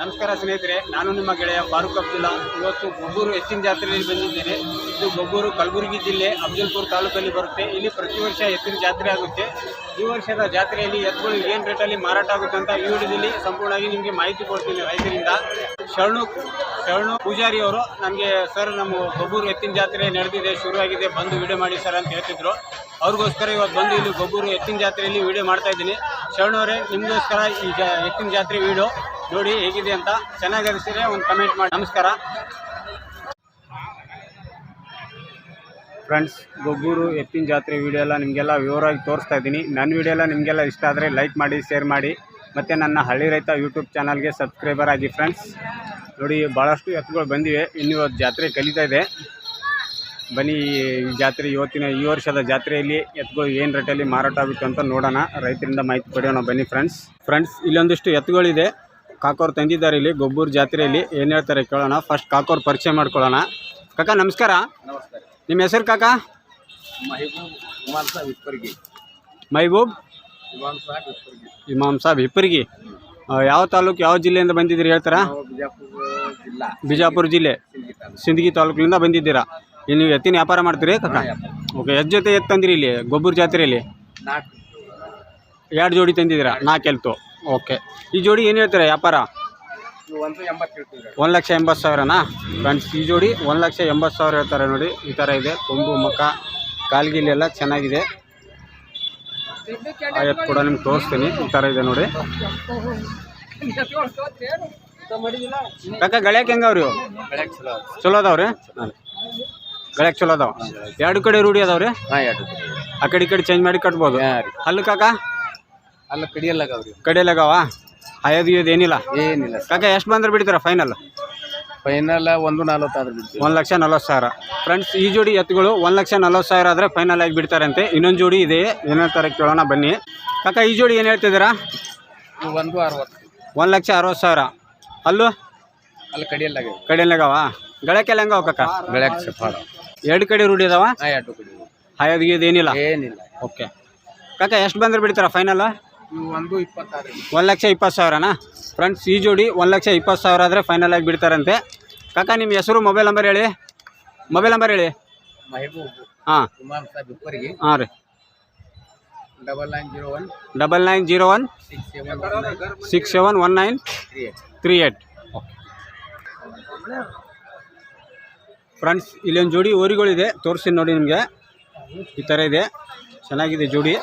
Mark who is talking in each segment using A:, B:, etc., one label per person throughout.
A: ನಮಸ್ಕಾರ ಸ್ನೇಹಿತರೆ, ನಾನು ನಿಮ್ಮ ಗೆಳೆಯ ಫಾರೂಕ್ ಅಬ್ದುಲ್ಲಾ. ಇವತ್ತು ಗೊಬ್ಬೂರು ಎತ್ತಿನ ಜಾತ್ರೆಯಲ್ಲಿ ಬಂದಿದ್ದೇನೆ. ಇದು ಗೊಬ್ಬೂರು ಕಲಬುರಗಿ ಜಿಲ್ಲೆ ಅಫಜಲ್ಪುರ್ ತಾಲೂಕಲ್ಲಿ ಬರುತ್ತೆ. ಇಲ್ಲಿ ಪ್ರತಿ ವರ್ಷ ಎತ್ತಿನ ಜಾತ್ರೆ ಆಗುತ್ತೆ. ಈ ವರ್ಷದ ಜಾತ್ರೆಯಲ್ಲಿ ಎತ್ತುಗಳು ಏನು ರೇಟಲ್ಲಿ ಮಾರಾಟ ಆಗುತ್ತೆ ಅಂತ ಈ ವಿಡಿಯೋದಲ್ಲಿ ಸಂಪೂರ್ಣವಾಗಿ ನಿಮಗೆ ಮಾಹಿತಿ ಕೊಡ್ತೀನಿ ರೈತರಿಂದ. ಶರಣು ಶರಣು ಪೂಜಾರಿ ಅವರು ನನಗೆ ಸರ್, ನಮ್ಮ ಗೊಬ್ಬೂರು ಎತ್ತಿನ ಜಾತ್ರೆ ನಡೆದಿದೆ, ಶುರುವಾಗಿದೆ, ಬಂದು ವಿಡಿಯೋ ಮಾಡಿ ಸರ್ ಅಂತ ಹೇಳ್ತಿದ್ರು. ಅವ್ರಿಗೋಸ್ಕರ ಇವತ್ತು ಬಂದು ಇಲ್ಲಿ ಗೊಬ್ಬೂರು ಎತ್ತಿನ ಜಾತ್ರೆಯಲ್ಲಿ ವಿಡಿಯೋ ಮಾಡ್ತಾ ಇದ್ದೀನಿ. ಶರಣವರೇ ನಿಮಗೋಸ್ಕರ ಈ ಜಾ, ಎತ್ತಿನ ಜಾತ್ರೆ ವಿಡಿಯೋ. ನೋಡಿ ಹೇಗಿದೆ ಅಂತ ಚೆನ್ನಾಗಿ ಅನಿಸಿದ್ರೆ ಒಂದು ಕಮೆಂಟ್ ಮಾಡಿ. ನಮಸ್ಕಾರ. ಫ್ರೆಂಡ್ಸ್ ಗೊಬ್ಬೂರು ಎತ್ತಿನ ಜಾತ್ರೆ ವಿಡಿಯೋ ಎಲ್ಲ ನಿಮಗೆಲ್ಲ ವಿವರವಾಗಿ ತೋರಿಸ್ತಾ ಇದ್ದೀನಿ. ನನ್ನ ವಿಡಿಯೋ ಎಲ್ಲ ನಿಮಗೆಲ್ಲ ಇಷ್ಟ ಆದರೆ ಲೈಕ್ ಮಾಡಿ ಶೇರ್ ಮಾಡಿ. ಮತ್ತು ನನ್ನ ಹಳ್ಳಿ ರೈತ ಯೂಟ್ಯೂಬ್ ಚಾನಲ್ಗೆ ಸಬ್ಸ್ಕ್ರೈಬರ್ ಆಗಿ ಫ್ರೆಂಡ್ಸ್ ನೋಡಿ ಭಾಳಷ್ಟು ಎತ್ತುಗಳು ಬಂದಿವೆ. ಇನ್ನು ಜಾತ್ರೆ ಕಲಿತಾ ಇದೆ. ಬನ್ನಿ, ಈ ಜಾತ್ರೆ ಇವತ್ತಿನ, ಈ ವರ್ಷದ ಜಾತ್ರೆಯಲ್ಲಿ ಎತ್ತುಗಳು ಏನು ರೇಟಲ್ಲಿ ಮಾರಾಟ ಆಗುತ್ತೆ ಅಂತ ನೋಡೋಣ. ರೈತರಿಂದ ಮಾಹಿತಿ ಪಡೆಯೋಣ ಬನ್ನಿ ಫ್ರೆಂಡ್ಸ್ ಫ್ರೆಂಡ್ಸ್ ಇಲ್ಲೊಂದಿಷ್ಟು ಎತ್ತುಗಳಿದೆ. ಕಾಕೋರು ತಂದಿದ್ದಾರೆ ಇಲ್ಲಿ ಗೊಬ್ಬೂರ್ ಜಾತ್ರೆಯಲ್ಲಿ. ಏನು ಹೇಳ್ತಾರೆ ಕೇಳೋಣ. ಫಸ್ಟ್ ಕಾಕೋರ್ ಪರಿಚಯ ಮಾಡ್ಕೊಳ್ಳೋಣ. ಕಾಕ ನಮಸ್ಕಾರ.
B: ನಮಸ್ಕಾರ.
A: ನಿಮ್ಮ ಹೆಸರು ಕಾಕ?
B: ಮಹಿಬೂಬ್ ಸಾಹೇಬ್
A: ಮೈಬೂಬ್
B: ಇಮಾಮ್ ಸಾಹೇಬ್
A: ಇಮಾಮ್ ಹಿಪ್ಪರಿಗೆ. ಯಾವ ತಾಲೂಕು ಯಾವ ಜಿಲ್ಲೆಯಿಂದ ಬಂದಿದ್ದೀರಿ ಹೇಳ್ತಾರಾ?
B: ಬಿಜಾಪುರ ಜಿಲ್ಲಾ. ಸಿಂದಗಿ ತಾಲೂಕು
A: ಸಿಂದಗಿ ತಾಲೂಕಿನಿಂದ ಬಂದಿದ್ದೀರಾ? ಇಲ್ಲಿ ನೀವು ಎತ್ತಿನ ವ್ಯಾಪಾರ ಮಾಡ್ತೀರಿ ಕಾಕ? ಓಕೆ ಎದ್ ಜೊತೆ ಎತ್ತು ತಂದಿರಿ ಇಲ್ಲಿ ಗೊಬ್ಬರ ಜಾತ್ರೆಯಲ್ಲಿ? ಎರಡು ಜೋಡಿ ತಂದಿದ್ದೀರಾ? ನಾಲ್ಕು ಎಲ್ತು. ಓಕೆ. ಈ ಜೋಡಿ ಏನು ಹೇಳ್ತಾರೆ ವ್ಯಾಪಾರ?
B: ಒಂದು
A: ಲಕ್ಷ ಎಂಬತ್ತು ಸಾವಿರನಾ? ಫ್ರೆಂಡ್ಸ್ ಈ ಜೋಡಿ ಒಂದು ಲಕ್ಷ ಎಂಬತ್ತು ಸಾವಿರ ಹೇಳ್ತಾರೆ ನೋಡಿ ಈ ಥರ ಇದೆ. ಕೊಂಬು ಮುಖ ಕಾಲ್ಗಿಲ್ ಎಲ್ಲ ಚೆನ್ನಾಗಿದೆ. ಆಯ್ತು ಕೂಡ ನಿಮ್ಗೆ ತೋರಿಸ್ತೀನಿ ಈ ಥರ ಇದೆ ನೋಡಿ. ಕಾಕ ಗಳಕ್ಕೆ ಹೆಂಗವ್ರಿ
B: ಚಲೋ
A: ಅದಾವ್ರಿ? ಗಳಕ್ಕೆ ಚಲೋ ಅದಾವ? ಎರಡು ಕಡೆ ರೂಢಿ ಅದಾವ್ರಿ? ಆ ಕಡೆ ಈ ಕಡೆ ಚೇಂಜ್ ಮಾಡಿ ಕಟ್ಬೋದು? ಹಲ್ಲು ಕಾಕ?
B: ಅಲ್ಲ ಕಡಿಯಲ್ಲಾಗವ್ರಿ.
A: ಕಡೆಯಲ್ಲಾಗವ? ಹಾಯೋದು ಇಯೋದು ಏನಿಲ್ಲ?
B: ಏನಿಲ್ಲ
A: ಕಾಕ ಎಷ್ಟು ಬಂದ್ರೆ ಬಿಡ್ತೀರಾ ಫೈನಲ್
B: ಫೈನಲ್ ಒಂದು ನಲ್ವತ್ತಾದ್ರೆ ಬಿಡ್ತೀವಿ.
A: ಒಂದು ಲಕ್ಷ ನಲ್ವತ್ತು ಸಾವಿರ. ಫ್ರೆಂಡ್ಸ್ ಈ ಜೋಡಿ ಎತ್ತುಗಳು ಒಂದು ಲಕ್ಷ ನಲ್ವತ್ತು ಸಾವಿರ ಆದರೆ ಫೈನಲ್ ಆಗಿ ಬಿಡ್ತಾರಂತೆ. ಇನ್ನೊಂದು ಜೋಡಿ ಇದೆ. ಏನೇನು ತರ ಕೇಳೋಣ ಬನ್ನಿ. ಕಾಕ ಈ ಜೋಡಿ ಏನು ಹೇಳ್ತಿದ್ದೀರಾ?
B: ಒಂದು ಅರವತ್ತು.
A: ಒಂದು ಲಕ್ಷ ಅರವತ್ತು ಸಾವಿರ. ಅಲ್ಲೂ?
B: ಅಲ್ಲಿ ಕಡಿಯಲ್ಲಾಗವ?
A: ಕಡೆಯಲ್ಲಾಗವ ಗಳಕ್ಕೆಲ್ಲ ಹೆಂಗವ ಕಾಕ?
B: ಗಳಕ್ಕೆ ಸಫಾಳ
A: ಎರಡು ಕಡೆ ರೂಢಿ ಅದಾವ?
B: ಹಾಂ ಎರಡು ಕಡಿ
A: ಏನಿಲ್ಲ?
B: ಏನಿಲ್ಲ.
A: ಓಕೆ. ಕಾಕ ಎಷ್ಟು ಬಂದ್ರೆ ಬಿಡ್ತಾರ ಫೈನಲ್
B: ಇವು ಒಂದು ಇಪ್ಪತ್ತಾರು.
A: ಒಂದು ಲಕ್ಷ ಇಪ್ಪತ್ತು ಸಾವಿರನಾ? ಫ್ರೆಂಡ್ಸ್ ಈ ಜೋಡಿ ಒಂದು ಲಕ್ಷ ಇಪ್ಪತ್ತು ಸಾವಿರ ಆದರೆ ಫೈನಲ್ ಆಗಿ ಬಿಡ್ತಾರಂತೆ. ಕಾಕ ನಿಮ್ಮ ಹೆಸರು ಮೊಬೈಲ್ ನಂಬರ್ ಹೇಳಿ. ಮೊಬೈಲ್ ನಂಬರ್ ಹೇಳಿ.
B: ಮಹಿಬೂಬ್
A: ಹಾಂ.
B: ಸಾಹೇಬ್
A: ಹಾಂ ರೀ.
B: Double nine zero one
A: double nine zero one
B: six seven
A: one nine
B: three eight
A: friends ಇಲ್ಲೊಂದು ಜೋಡಿ ಓರಿಗಳಿದೆ. ತೋರಿಸ್ತೀನಿ ನೋಡಿ ನಿಮಗೆ. ಈ ಥರ ಇದೆ. ಚೆನ್ನಾಗಿದೆ ಜೋಡಿ.